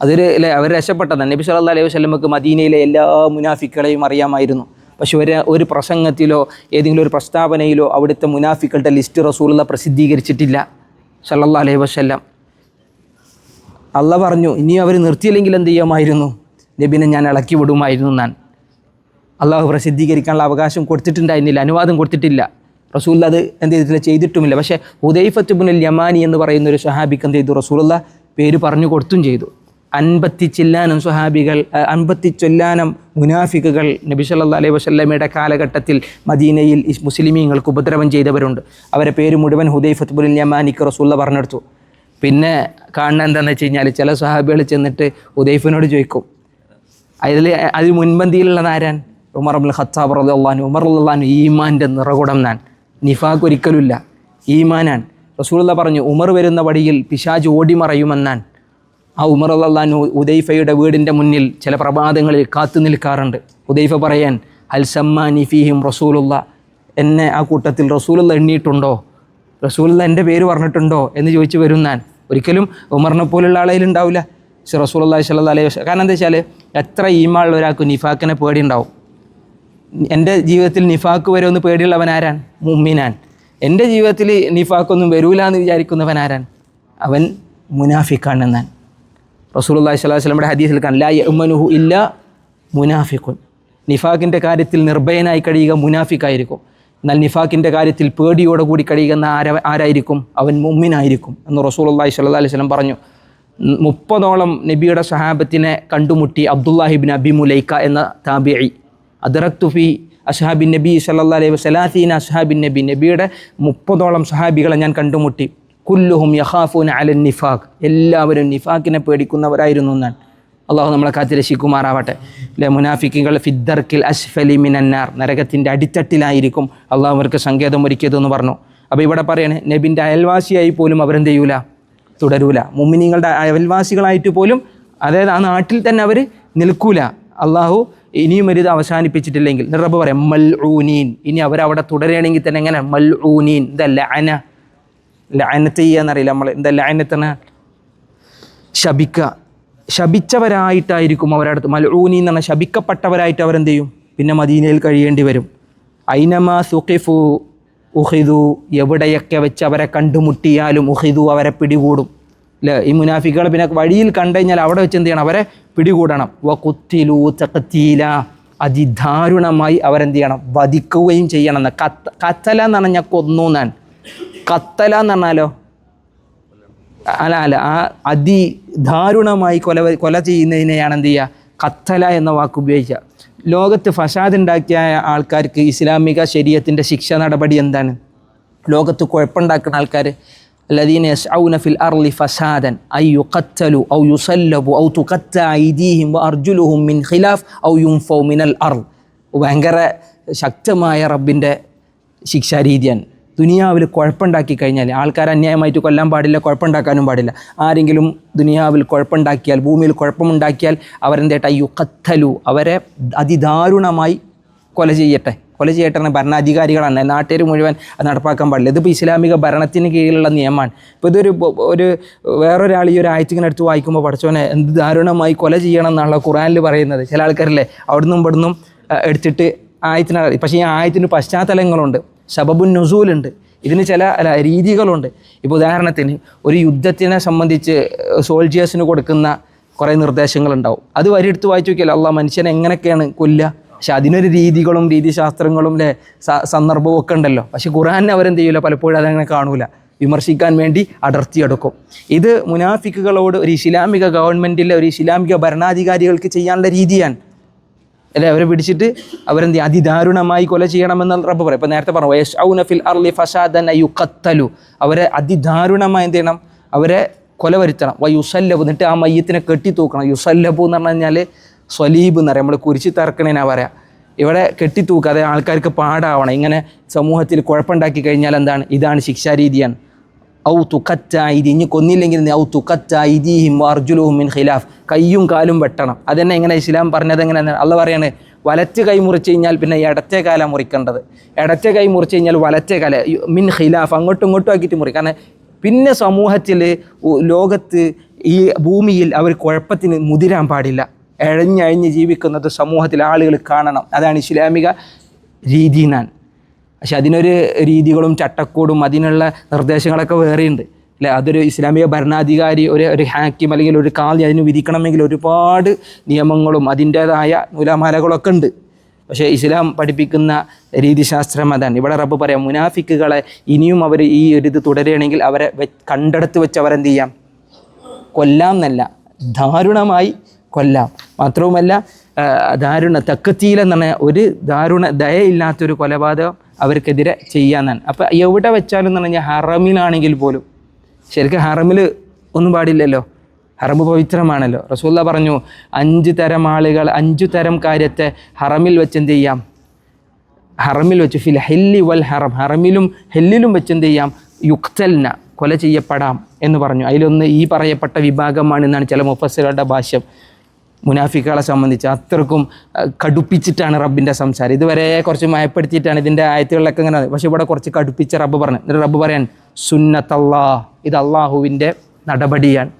അതിൽ അവർ രക്ഷപ്പെട്ടതാണ്. നബി സല്ലാ അലൈഹി വസല്ലമക്ക് മദീനയിലെ എല്ലാ മുനാഫിക്കുകളെയും അറിയാമായിരുന്നു. പക്ഷെ ഒരു ഒരു പ്രസംഗത്തിലോ ഏതെങ്കിലും ഒരു പ്രസ്താവനയിലോ അവിടുത്തെ മുനാഫിക്കളുടെ ലിസ്റ്റ് റസൂലുള്ള പ്രസിദ്ധീകരിച്ചിട്ടില്ല. സല്ലാ അലൈഹി വസ്ല്ലാം. അള്ള പറഞ്ഞു ഇനി അവർ നിർത്തിയില്ലെങ്കിൽ എന്ത് ചെയ്യുമായിരുന്നു? നബിനെ ഞാൻ ഇളക്കി വിടുമായിരുന്നു ഞാൻ അള്ളാഹു പ്രസിദ്ധീകരിക്കാനുള്ള അവകാശം കൊടുത്തിട്ടുണ്ടായിരുന്നില്ല അനുവാദം കൊടുത്തിട്ടില്ല. റസൂൽ അത് എന്ത് ചെയ്തിട്ടില്ല? ചെയ്തിട്ടുമില്ല. പക്ഷേ ഹുദൈഫത്തുബുൽ യമാനി എന്ന് പറയുന്ന ഒരു സഹാബിക്ക് എന്ത് ചെയ്തു? റസൂലുള്ള പേര് പറഞ്ഞു കൊടുത്തും ചെയ്തു. അൻപത്തി ചില്ലാനം സുഹാബികൾ അൻപത്തി ചൊല്ലാനം മുനാഫിക്കുകൾ നബി സല്ലാ അലൈഹി വസ്ലമയുടെ കാലഘട്ടത്തിൽ മദീനയിൽ മുസ്ലിമീങ്ങൾക്ക് ഉപദ്രവം ചെയ്തവരുണ്ട്. അവരെ പേര് മുഴുവൻ ഹുദൈഫത്തുബുൽ യമാനിക്ക് റസൂള്ള പറഞ്ഞെടുത്തു. പിന്നെ കാണുന്ന എന്താണെന്ന് വെച്ച് കഴിഞ്ഞാൽ ചില സുഹാബികൾ ചെന്നിട്ട് ഹുദൈഫിനോട് ചോദിക്കും അതിൽ അതിൽ മുൻപന്തിയിലുള്ളത് ആരാൻ ഉമർ അബ്ദുൽ ഖത്താബ് റളിയല്ലാഹു ഉമർ റളിയല്ലാഹു ഈമാന്റെ നിറകുടം നാൻ നിഫാഖ് ഒരിക്കലുമില്ല. ഈമാനാൻ റസൂലുള്ള പറഞ്ഞു ഉമർ വരുന്ന വഴിയിൽ പിശാജ് ഓടിമറയുമെന്നാൻ ആ ഉമർ അള്ളാഹു ഉദൈഫയുടെ വീടിന്റെ മുന്നിൽ ചില പ്രഭാതങ്ങളിൽ കാത്തു നിൽക്കാറുണ്ട്. ഉദൈഫ പറയാൻ അൽ സമ്മാനി ഫീഹിം റസൂലുള്ള എന്നെ ആ കൂട്ടത്തിൽ റസൂലുള്ള എണ്ണിയിട്ടുണ്ടോ? റസൂലുള്ള എന്റെ പേര് പറഞ്ഞിട്ടുണ്ടോ? എന്ന് ചോദിച്ചു വരുന്നാൻ ഒരിക്കലും ഉമറിനെ പോലുള്ള ആളതിൽ ഉണ്ടാവില്ല പക്ഷെ റസൂൽ അള്ളാഹി സ്വല്ലാ അലൈഹി വസ്ലം കാരണം എന്താ വെച്ചാൽ എത്ര ഈമാളുള്ള ഒരാൾക്ക് നിഫാക്കിനെ പേടി ഉണ്ടാവും എന്റെ ജീവിതത്തിൽ നിഫാക്ക് ഒന്ന് പേടിയുള്ളവൻ ആരാൻ മുമ്മിനാൻ എന്റെ ജീവിതത്തിൽ നിഫാക്കൊന്നും വരൂല എന്ന് വിചാരിക്കുന്നവൻ ആരാൻ അവൻ മുനാഫിക്കാണെന്നാൻ റസൂലുള്ളാഹി അള്ളഹി അലൈഹി വസല്ലമയുടെ ഹദീസിൽ കാണാം ലാ യഅ്മനുഹു ഇല്ല മുനാഫിക്കുൻ നിഫാക്കിന്റെ കാര്യത്തിൽ നിർഭയനായി കഴിയുക മുനാഫിക്കായിരിക്കും എന്നാൽ നിഫാക്കിന്റെ കാര്യത്തിൽ പേടിയോടുകൂടി കഴിയുന്ന ആര ആരായിരിക്കും? അവൻ മുമ്മിനായിരിക്കും എന്ന് റസൂലുള്ളാഹി സ്വല്ലാ അലൈഹി സ്വലം പറഞ്ഞു. മുപ്പതോളം നബിയുടെ സഹാബത്തിനെ കണ്ടുമുട്ടി അബ്ദുല്ലാഹിബിൻ അബി മുലൈക്ക എന്ന താബിഐ അദറക്തു ഫി അഷഹാബിൻ നബി സല്ലാ അലൈഹി സലാഹീൻ അഷഹാബിൻ നബി. നബിയുടെ മുപ്പതോളം സഹാബികളെ ഞാൻ കണ്ടുമുട്ടി. കുല്ലുഹും യഖാഫൂന അലൻ നിഫാഖ്. എല്ലാവരും നിഫാഖിനെ പേടിക്കുന്നവരായിരുന്നു എന്നാണ് അള്ളാഹു നമ്മളെ കാത്തി രക്ഷിക്കുമാറാവട്ടെ. അല്ലെ മുനാഫിക്കുകൾ ഫിദ്ദർക്കിൽ അഷ്ഫലി മിനന്നാർ നരകത്തിന്റെ അടിത്തട്ടിലായിരിക്കും അള്ളാഹു അവർക്ക് സങ്കേതം ഒരുക്കിയതെന്ന് പറഞ്ഞു. അപ്പോൾ ഇവിടെ പറയണേ നബിന്റെ അയൽവാസിയായി പോലും അവരെന്ത് ചെയ്യൂല? തുടരൂല. മുമ്മിനിങ്ങളുടെ അയൽവാസികളായിട്ട് പോലും അതായത് ആ നാട്ടിൽ തന്നെ അവർ നിൽക്കൂല. അള്ളാഹു ഇനിയും ഒരു ഇത് അവസാനിപ്പിച്ചിട്ടില്ലെങ്കിൽ റബ്ബ് പറയാം മൽ ഊനീൻ ഇനി അവരവിടെ തുടരുകയാണെങ്കിൽ തന്നെ എങ്ങനെ? മൽ ഊനീൻ ഇതല്ല അന ലഅനത്ത് ചെയ്യാന്നറിയില്ല നമ്മൾ എന്താ ലഅനത്തിന് ശപിക്കുക ശപിച്ചവരായിട്ടായിരിക്കും അവരടുത്ത് മലൂനി എന്ന് പറഞ്ഞാൽ ശപിക്കപ്പെട്ടവരായിട്ട് അവരെന്ത് ചെയ്യും? പിന്നെ മദീനയിൽ കഴിയേണ്ടി വരും. ഐനമാ സുഖിഫു ഉഹിദു എവിടെയൊക്കെ വെച്ച് അവരെ കണ്ടുമുട്ടിയാലും ഉഹിദു അവരെ പിടികൂടും. അല്ലേ ഈ മുനാഫിക്കുകൾ പിന്നെ വഴിയിൽ കണ്ടു കഴിഞ്ഞാൽ അവിടെ വെച്ച് എന്ത് ചെയ്യണം? അവരെ പിടികൂടണം. വ കുത്തിലു ചക്കത്തീല അതിദാരുണമായി അവരെന്ത് ചെയ്യണം? വധിക്കുകയും ചെയ്യണം എന്ന് കത്ത കത്തല എന്ന് പറഞ്ഞാൽ കൊന്നു ഞാൻ കത്തല എന്ന് പറഞ്ഞാലോ? അല്ല അല്ല ആ അതിദാരുണമായി കൊല കൊല ചെയ്യുന്നതിനെയാണ് എന്ത് ചെയ്യുക? കത്തല എന്ന വാക്ക് ഉപയോഗിക്കുക. ലോകത്ത് ഫസാദ് ഉണ്ടാക്കിയ ആൾക്കാർക്ക് ഇസ്ലാമിക ശരീരത്തിന്റെ ശിക്ഷ നടപടി എന്താണ്? ലോകത്ത് കുഴപ്പമുണ്ടാക്കുന്ന ആൾക്കാർ അല്ലദീന യസ്ഔന ഫിൽ അർലി ഫസാദൻ അയ്യു കത്തലു ഔ യുസല്ലബു ഔ തുഖത്ത ഐദീഹിം അർജുലുഹും മിൻ ഖിലാഫ് ഔ യുംഫൗ മിനൽ അർ ഭയങ്കര ശക്തമായ റബ്ബിന്റെ ശിക്ഷാരീതിയാണ്. ദുനിയാവിൽ കുഴപ്പമുണ്ടാക്കി കഴിഞ്ഞാൽ ആൾക്കാർ അന്യായമായിട്ട് കൊല്ലാൻ പാടില്ല കുഴപ്പമുണ്ടാക്കാനും പാടില്ല. ആരെങ്കിലും ദുനിയാവിൽ കുഴപ്പമുണ്ടാക്കിയാൽ ഭൂമിയിൽ കുഴപ്പമുണ്ടാക്കിയാൽ അവരെന്തേട്ട യുക്കത്തലു അവരെ അതിദാരുണമായി കൊല ചെയ്യട്ടെ. കൊല ചെയ്യട്ടെ ഭരണാധികാരികളാണ്. നാട്ടുകാർ മുഴുവൻ അത് നടപ്പാക്കാൻ പാടില്ല. ഇതിപ്പോൾ ഇസ്ലാമിക ഭരണത്തിന് കീഴിലുള്ള നിയമമാണ്. ഇപ്പോൾ ഇതൊരു ഒരു വേറൊരാൾ ഈ ഒരു ആയത്തിങ്ങനെ എടുത്ത് വായിക്കുമ്പോൾ പഠിച്ചവനെ എന്ത് ദാരുണമായി കൊല ചെയ്യണം എന്നുള്ള ഖുറാനിൽ പറയുന്നത്. ചില ആൾക്കാരല്ലേ അവിടുന്നും ഇവിടുന്നും എടുത്തിട്ട് ആയത്തിനെ പക്ഷേ ഈ ആയത്തിന് പശ്ചാത്തലങ്ങളുണ്ട്. സബബുൻ നുസൂലുണ്ട്. ഇതിന് ചില രീതികളുണ്ട്. ഇപ്പോൾ ഉദാഹരണത്തിന് ഒരു യുദ്ധത്തിനെ സംബന്ധിച്ച് സോൾജിയേഴ്സിന് കൊടുക്കുന്ന കുറേ നിർദ്ദേശങ്ങളുണ്ടാവും. അത് വരിയെടുത്ത് വായിച്ചു നോക്കിയാൽ അള്ളാഹ് മനുഷ്യനെ എങ്ങനെയൊക്കെയാണ് കൊല്ലുക? പക്ഷെ അതിനൊരു രീതികളും രീതിശാസ്ത്രങ്ങളും അല്ലേ സന്ദർഭവും ഒക്കെ ഉണ്ടല്ലോ. പക്ഷെ ഖുറാനെ അവരെന്ത് ചെയ്യില്ല പലപ്പോഴും അതങ്ങനെ കാണൂല. വിമർശിക്കാൻ വേണ്ടി അടർത്തിയെടുക്കും. ഇത് മുനാഫിക്കുകളോട് ഒരു ഇസ്ലാമിക ഗവൺമെന്റിലെ ഒരു ഇസ്ലാമിക ഭരണാധികാരികൾക്ക് ചെയ്യാനുള്ള രീതിയാണ്. അല്ലെ? അവരെ പിടിച്ചിട്ട് അവരെന്ത് അതിദാരുണമായി കൊല ചെയ്യണമെന്ന് റബ്ബ് പറയും ഇപ്പം നേരത്തെ പറഞ്ഞു വയസ് ഔന ഫിൽ അർലി ഫസാദൻ കത്തലു അവരെ അതിദാരുണമായി എന്ത് ചെയ്യണം? അവരെ കൊല വരുത്തണം. വ യുസല്ലബ് എന്നിട്ട് ആ മയ്യത്തിനെ കെട്ടി തൂക്കണം. യുസല്ലബു എന്ന് പറഞ്ഞു കഴിഞ്ഞാൽ സ്വലീബ് എന്ന് പറയാം. നമ്മൾ കുരിശി തറക്കണേനാ പറയാം. ഇവിടെ കെട്ടിത്തൂക്കാതെ ആൾക്കാർക്ക് പാടാവണം. ഇങ്ങനെ സമൂഹത്തിൽ കുഴപ്പമുണ്ടാക്കി കഴിഞ്ഞാൽ എന്താണ്? ഇതാണ് ശിക്ഷാരീതിയാണ്. ഔ ഇനി കൊന്നില്ലെങ്കിൽ ഔ തുക്കറ്റായിരിഹിം അർജുലുഹും മിൻ ഖിലാഫ്. കയ്യും കാലും വെട്ടണം. അതന്നെ എങ്ങനെ ഇസ്ലാം പറഞ്ഞത് എങ്ങനെ അല്ല പറയാണ് വലറ്റ് കൈ മുറിച്ച് കഴിഞ്ഞാൽ പിന്നെ ഇടത്തെ കാല മുറിക്കേണ്ടത്. ഇടത്തെ കൈ മുറിച്ച് കഴിഞ്ഞാൽ വലത്തെ കാല മിൻ ഖിലാഫ്. അങ്ങോട്ടും ഇങ്ങോട്ടും ആക്കിയിട്ട് മുറി. കാരണം പിന്നെ സമൂഹത്തിൽ ലോകത്ത് ഈ ഭൂമിയിൽ അവർ കുഴപ്പത്തിന് മുതിരാൻ പാടില്ല. എഴഞ്ഞഴിഞ്ഞ് ജീവിക്കുന്നത് സമൂഹത്തിൽ ആളുകൾ കാണണം. അതാണ് ഇസ്ലാമിക രീതി എന്നാണ്. പക്ഷെ അതിനൊരു രീതികളും ചട്ടക്കൂടും അതിനുള്ള നിർദ്ദേശങ്ങളൊക്കെ വേറെയുണ്ട്. അല്ലെ? അതൊരു ഇസ്ലാമിക ഭരണാധികാരി ഒരു ഒരു ഹാക്കിം അല്ലെങ്കിൽ ഒരു കാൽ അതിന് വിധിക്കണമെങ്കിൽ ഒരുപാട് നിയമങ്ങളും അതിന്റേതായ നൂലാമാലകളൊക്കെ ഉണ്ട്. പക്ഷേ ഇസ്ലാം പഠിപ്പിക്കുന്ന രീതിശാസ്ത്രം അതാണ്. ഇവിടെ റബ്ബ് പറയാം മുനാഫിക്കുകളെ ഇനിയും അവർ ഈ ഒരു ഇത് തുടരുകയാണെങ്കിൽ അവരെ കണ്ടെടുത്ത് വെച്ച് അവരെന്ത് ചെയ്യാം? കൊല്ലാം എന്നല്ല ദാരുണമായി കൊല്ലാം. മാത്രവുമല്ല ദാരുണ തക്കത്തീൽ എന്ന് ഒരു ദാരുണ ദയയില്ലാത്തൊരു കൊലപാതകം അവർക്കെതിരെ ചെയ്യാന്നാണ്. അപ്പം എവിടെ വെച്ചാലും എന്ന് പറഞ്ഞാൽ ഹറമിലാണെങ്കിൽ പോലും ശരിക്കും ഹറമിൽ ഒന്നും പാടില്ലല്ലോ ഹറമ് പവിത്രമാണല്ലോ. റസൂല്ല പറഞ്ഞു അഞ്ച് തരം ആളുകൾ അഞ്ചു തരം കാര്യത്തെ ഹറമിൽ വെച്ച് എന്ത് ചെയ്യാം? ഹറമിൽ വെച്ച് ഫിൽ ഹെല്ലി വൽ ഹറം ഹറമിലും ഹെല്ലിലും വെച്ച് എന്ത് ചെയ്യാം? യുക്തൽന കൊല ചെയ്യപ്പെടാം എന്ന് പറഞ്ഞു. അതിലൊന്ന് ഈ പറയപ്പെട്ട വിഭാഗമാണെന്നാണ് ചില മുഫസ്സികളുടെ ഭാഷ്യം. മുനാഫിക്കുകളെ സംബന്ധിച്ച് അത്രക്കും കടുപ്പിച്ചിട്ടാണ് റബ്ബിന്റെ സംസാരം. ഇതുവരെ കുറച്ച് മയപ്പെടുത്തിയിട്ടാണ് ഇതിന്റെ ആയത്തുകളിലൊക്കെ ഇങ്ങനെ പക്ഷേ ഇവിടെ കുറച്ച് കടുപ്പിച്ച റബ്ബ് പറഞ്ഞു. എന്നിട്ട് റബ്ബ് പറയാൻ സുന്നത്തല്ലാ. ഇത് അള്ളാഹുവിന്റെ നടപടിയാണ്.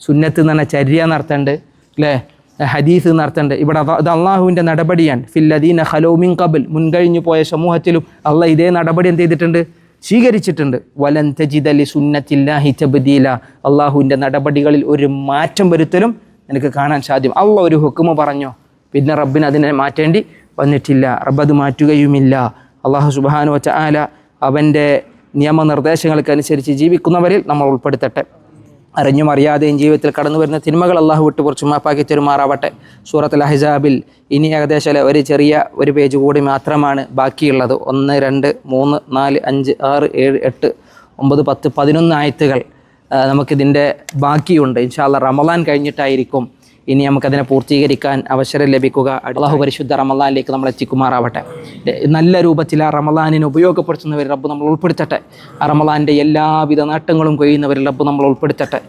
സുന്നത്ത് എന്ന് പറഞ്ഞാൽ ചര്യ നടത്തേണ്ടത് അല്ലേ? ഹദീസ് നടത്തേണ്ടത് ഇവിടെ അത് അള്ളാഹുവിന്റെ നടപടിയാണ്. ഫില്ലദീന ഹലോമിൻ കബിൽ മുൻകഴിഞ്ഞു പോയ സമൂഹത്തിലും അള്ളാഹ് ഇതേ നടപടി എന്ത് ചെയ്തിട്ടുണ്ട്? സ്വീകരിച്ചിട്ടുണ്ട്. വലൻ തജിദലി സുന്നത്തില്ലാഹി തബ്ദീല. അള്ളാഹുവിന്റെ നടപടികളിൽ ഒരു മാറ്റം വരുത്തലും എനിക്ക് കാണാൻ സാധ്യം. അള്ള ഒരു ഹുക്കുമ പറഞ്ഞോ? പിന്നെ റബ്ബിന് അതിനെ മാറ്റേണ്ടി വന്നിട്ടില്ല. റബ്ബ് അത് മാറ്റുകയുമില്ല. അള്ളാഹു സുബാനു വച്ച ആല അവന്റെ നിയമനിർദ്ദേശങ്ങൾക്കനുസരിച്ച് ജീവിക്കുന്നവരിൽ നമ്മൾ ഉൾപ്പെടുത്തട്ടെ. അറിഞ്ഞും അറിയാതെയും ജീവിതത്തിൽ കടന്നു വരുന്ന തിന്മകൾ അള്ളാഹു വിട്ട് കുറച്ച് മാപ്പാക്കി തെരുമാറാവട്ടെ. സൂറത്തുൽ അഹിസാബിൽ ഇനി ഏകദേശം ഒരു ചെറിയ ഒരു പേജ് കൂടി മാത്രമാണ് ബാക്കിയുള്ളത്. ഒന്ന് രണ്ട് മൂന്ന് നാല് അഞ്ച് ആറ് ഏഴ് എട്ട് ഒമ്പത് പത്ത് പതിനൊന്ന് ആയത്തുകൾ. നമുക്കിതിന്റെ ബാക്കിയുണ്ട്. ഇൻഷാല്ല റമലാൻ കഴിഞ്ഞിട്ടായിരിക്കും ഇനി നമുക്കതിനെ പൂർത്തീകരിക്കാൻ അവസരം ലഭിക്കുക. അള്ളാഹു പരിശുദ്ധ റമലാനിലേക്ക് നമ്മൾ എത്തിക്കുമാറാവട്ടെ. നല്ല രൂപത്തിൽ ആ റമലാനിനെ ഉപയോഗപ്പെടുത്തുന്നവർ റബ്ബ് നമ്മൾ ഉൾപ്പെടുത്തട്ടെ. ആ റമലാന്റെ എല്ലാവിധ നേട്ടങ്ങളും കൊയ്യുന്നവരിൽ റബ്ബ് നമ്മൾ ഉൾപ്പെടുത്തട്ടെ.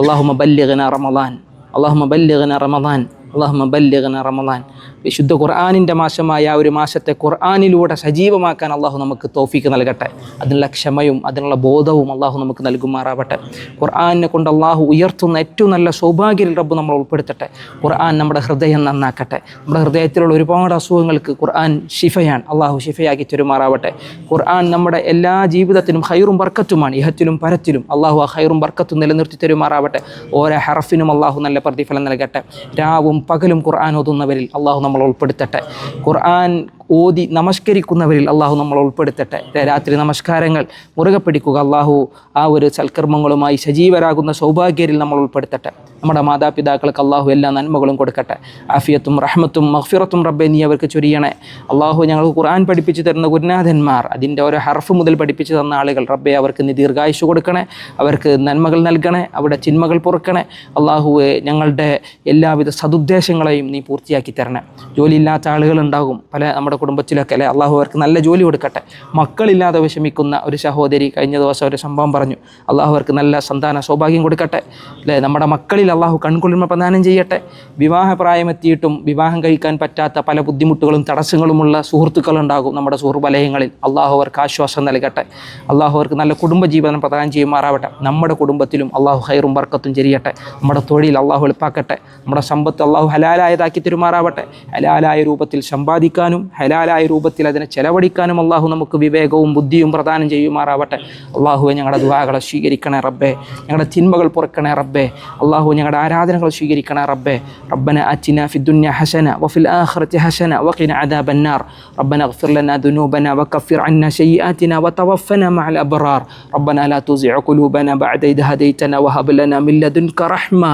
അള്ളാഹു മബല്യകന റമലാൻ അള്ളാഹു മബല്യകന റമലാൻ അള്ളാഹു മബല്യകന റമലാൻ വിശുദ്ധ ഖുർആാനിന്റെ മാസമായ ആ ഒരു മാസത്തെ ഖുർആാനിലൂടെ സജീവമാക്കാൻ അള്ളാഹു നമുക്ക് തോഫിക്ക് നൽകട്ടെ. അതിനുള്ള ക്ഷമയും അതിനുള്ള ബോധവും അള്ളാഹു നമുക്ക് നൽകുമാറാവട്ടെ. ഖുർആാനിനെ കൊണ്ട് അള്ളാഹു ഉയർത്തുന്ന ഏറ്റവും നല്ല സൗഭാഗ്യം റബ്ബ് നമ്മൾ ഉൾപ്പെടുത്തട്ടെ. ഖുർആൻ നമ്മുടെ ഹൃദയം നന്നാക്കട്ടെ. നമ്മുടെ ഹൃദയത്തിലുള്ള ഒരുപാട് അസുഖങ്ങൾക്ക് ഖുർആൻ ഷിഫയാണ് അള്ളാഹു ഷിഫയാക്കി തരുമാറാവട്ടെ. ഖുർആൻ നമ്മുടെ എല്ലാ ജീവിതത്തിനും ഹൈറും ബർക്കത്തുമാണ്. ഇഹത്തിലും പരത്തിലും അള്ളാഹു ആ ഹൈറും ബർക്കത്തും നിലനിർത്തി തരുമാറാവട്ടെ. ഓരോ ഹറഫിനും അള്ളാഹു നല്ല പ്രതിഫലം നൽകട്ടെ. രാവും പകലും ഖുർആൻ ഓതുന്നവരിൽ അള്ളാഹു നമ്മൾ ഉൾപ്പെടുത്തട്ടെ. ഖുർആൻ ഓതി നമസ്കരിക്കുന്നവരിൽ അള്ളാഹു നമ്മൾ ഉൾപ്പെടുത്തട്ടെ. രാത്രി നമസ്കാരങ്ങൾ മുറുകെ പിടിക്കുക. അള്ളാഹു ആ ഒരു സൽക്കർമ്മങ്ങളുമായി സജീവരാകുന്ന സൗഭാഗ്യരിൽ നമ്മൾ ഉൾപ്പെടുത്തട്ടെ. നമ്മുടെ മാതാപിതാക്കൾക്ക് അള്ളാഹു എല്ലാ നന്മകളും കൊടുക്കട്ടെ. ആഫിയത്തും റഹ്മത്തും മഹ്ഫിറത്തും റബ്ബെ നീ അവർക്ക് ചൊരിയണേ. അള്ളാഹു ഞങ്ങൾക്ക് ഖുർആൻ പഠിപ്പിച്ചു തരുന്ന ഗുരുനാഥന്മാർ അതിന്റെ ഓരോ ഹർഫ് മുതൽ പഠിപ്പിച്ചു തന്ന ആളുകൾ റബ്ബെ അവർക്ക് നീ ദീർഘായുഷ് കൊടുക്കണേ. അവർക്ക് നന്മകൾ നൽകണേ അവിടെ ചിന്മകൾ പൊറുക്കണേ. അള്ളാഹുവെ ഞങ്ങളുടെ എല്ലാവിധ സതുദ്ദേശങ്ങളെയും നീ പൂർത്തിയാക്കി തരണേ. ജോലിയില്ലാത്ത ആളുകളുണ്ടാകും പല നമ്മുടെ കുടുംബത്തിലൊക്കെ അല്ലെ? അള്ളാഹു അവർക്ക് നല്ല ജോലി കൊടുക്കട്ടെ. മക്കളില്ലാതെ വിഷമിക്കുന്ന ഒരു സഹോദരി കഴിഞ്ഞ ദിവസം ഒരു സംഭവം പറഞ്ഞു. അള്ളാഹു അവർക്ക് നല്ല സന്താന സൗഭാഗ്യം കൊടുക്കട്ടെ. അല്ലേ? നമ്മുടെ മക്കളിൽ അള്ളാഹു കൺകുളിമ പ്രദാനം ചെയ്യട്ടെ. വിവാഹപ്രായമെത്തിയിട്ടും വിവാഹം കഴിക്കാൻ പറ്റാത്ത പല ബുദ്ധിമുട്ടുകളും തടസ്സങ്ങളുമുള്ള സുഹൃത്തുക്കളുണ്ടാകും നമ്മുടെ സുഹൃബലയങ്ങളിൽ അള്ളാഹു അവർക്ക് ആശ്വാസം നൽകട്ടെ. അള്ളാഹു അവർക്ക് നല്ല കുടുംബജീവനം പ്രദാനം ചെയ്യുമാറാവട്ടെ. നമ്മുടെ കുടുംബത്തിലും അള്ളാഹു ഹൈറും ബർക്കത്തും ചെരിയട്ടെ. നമ്മുടെ തൊഴിൽ അള്ളാഹു എളുപ്പാക്കട്ടെ. നമ്മുടെ സമ്പത്ത് അള്ളാഹു ഹലാലായതാക്കി തരുമാറാവട്ടെ. ഹലാലായ രൂപത്തിൽ സമ്പാദിക്കാനും ഹലാലായ രൂപത്തിൽ അതിനെ ചെലവഴിക്കാനും അള്ളാഹു നമുക്ക് വിവേകവും ബുദ്ധിയും പ്രദാനം ചെയ്യുമാറാവട്ടെ അള്ളാഹുവെ ഞങ്ങളുടെ ദുവാകളെ സ്വീകരിക്കണേ റബ്ബേ ഞങ്ങളുടെ തിന്മകൾ പുറക്കണേ റബ്ബേ അള്ളാഹു ഞങ്ങളുടെ ആരാധനകൾ സ്വീകരിക്കണേ റബ്ബേ റബ്ബന അറ്റിന ഫി ദുന്യ ഹസന വഫിൽ ആഖിറതി ഹസന വഖിന അദാബ النار ربنا اغفر لنا ذنوبنا وكفر عنا سيئاتنا وتوفنا مع الأبرار ربنا لا تزع قلوبنا بعد إذ هديتنا وهب لنا من لدنك رحمة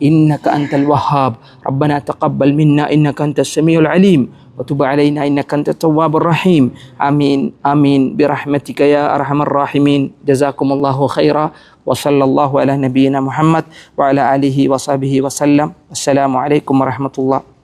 إنك أنت الوهاب ربنا تقبل منا إنك أنت السميع العليم وتب علينا إنك أنت التواب الرحيم. آمين. آمين. برحمتك يا أرحم الراحمين. جزاكم الله خيرا. وصلى الله على نبينا محمد وعلى آله وصحبه وسلم. السلام عليكم ورحمة الله.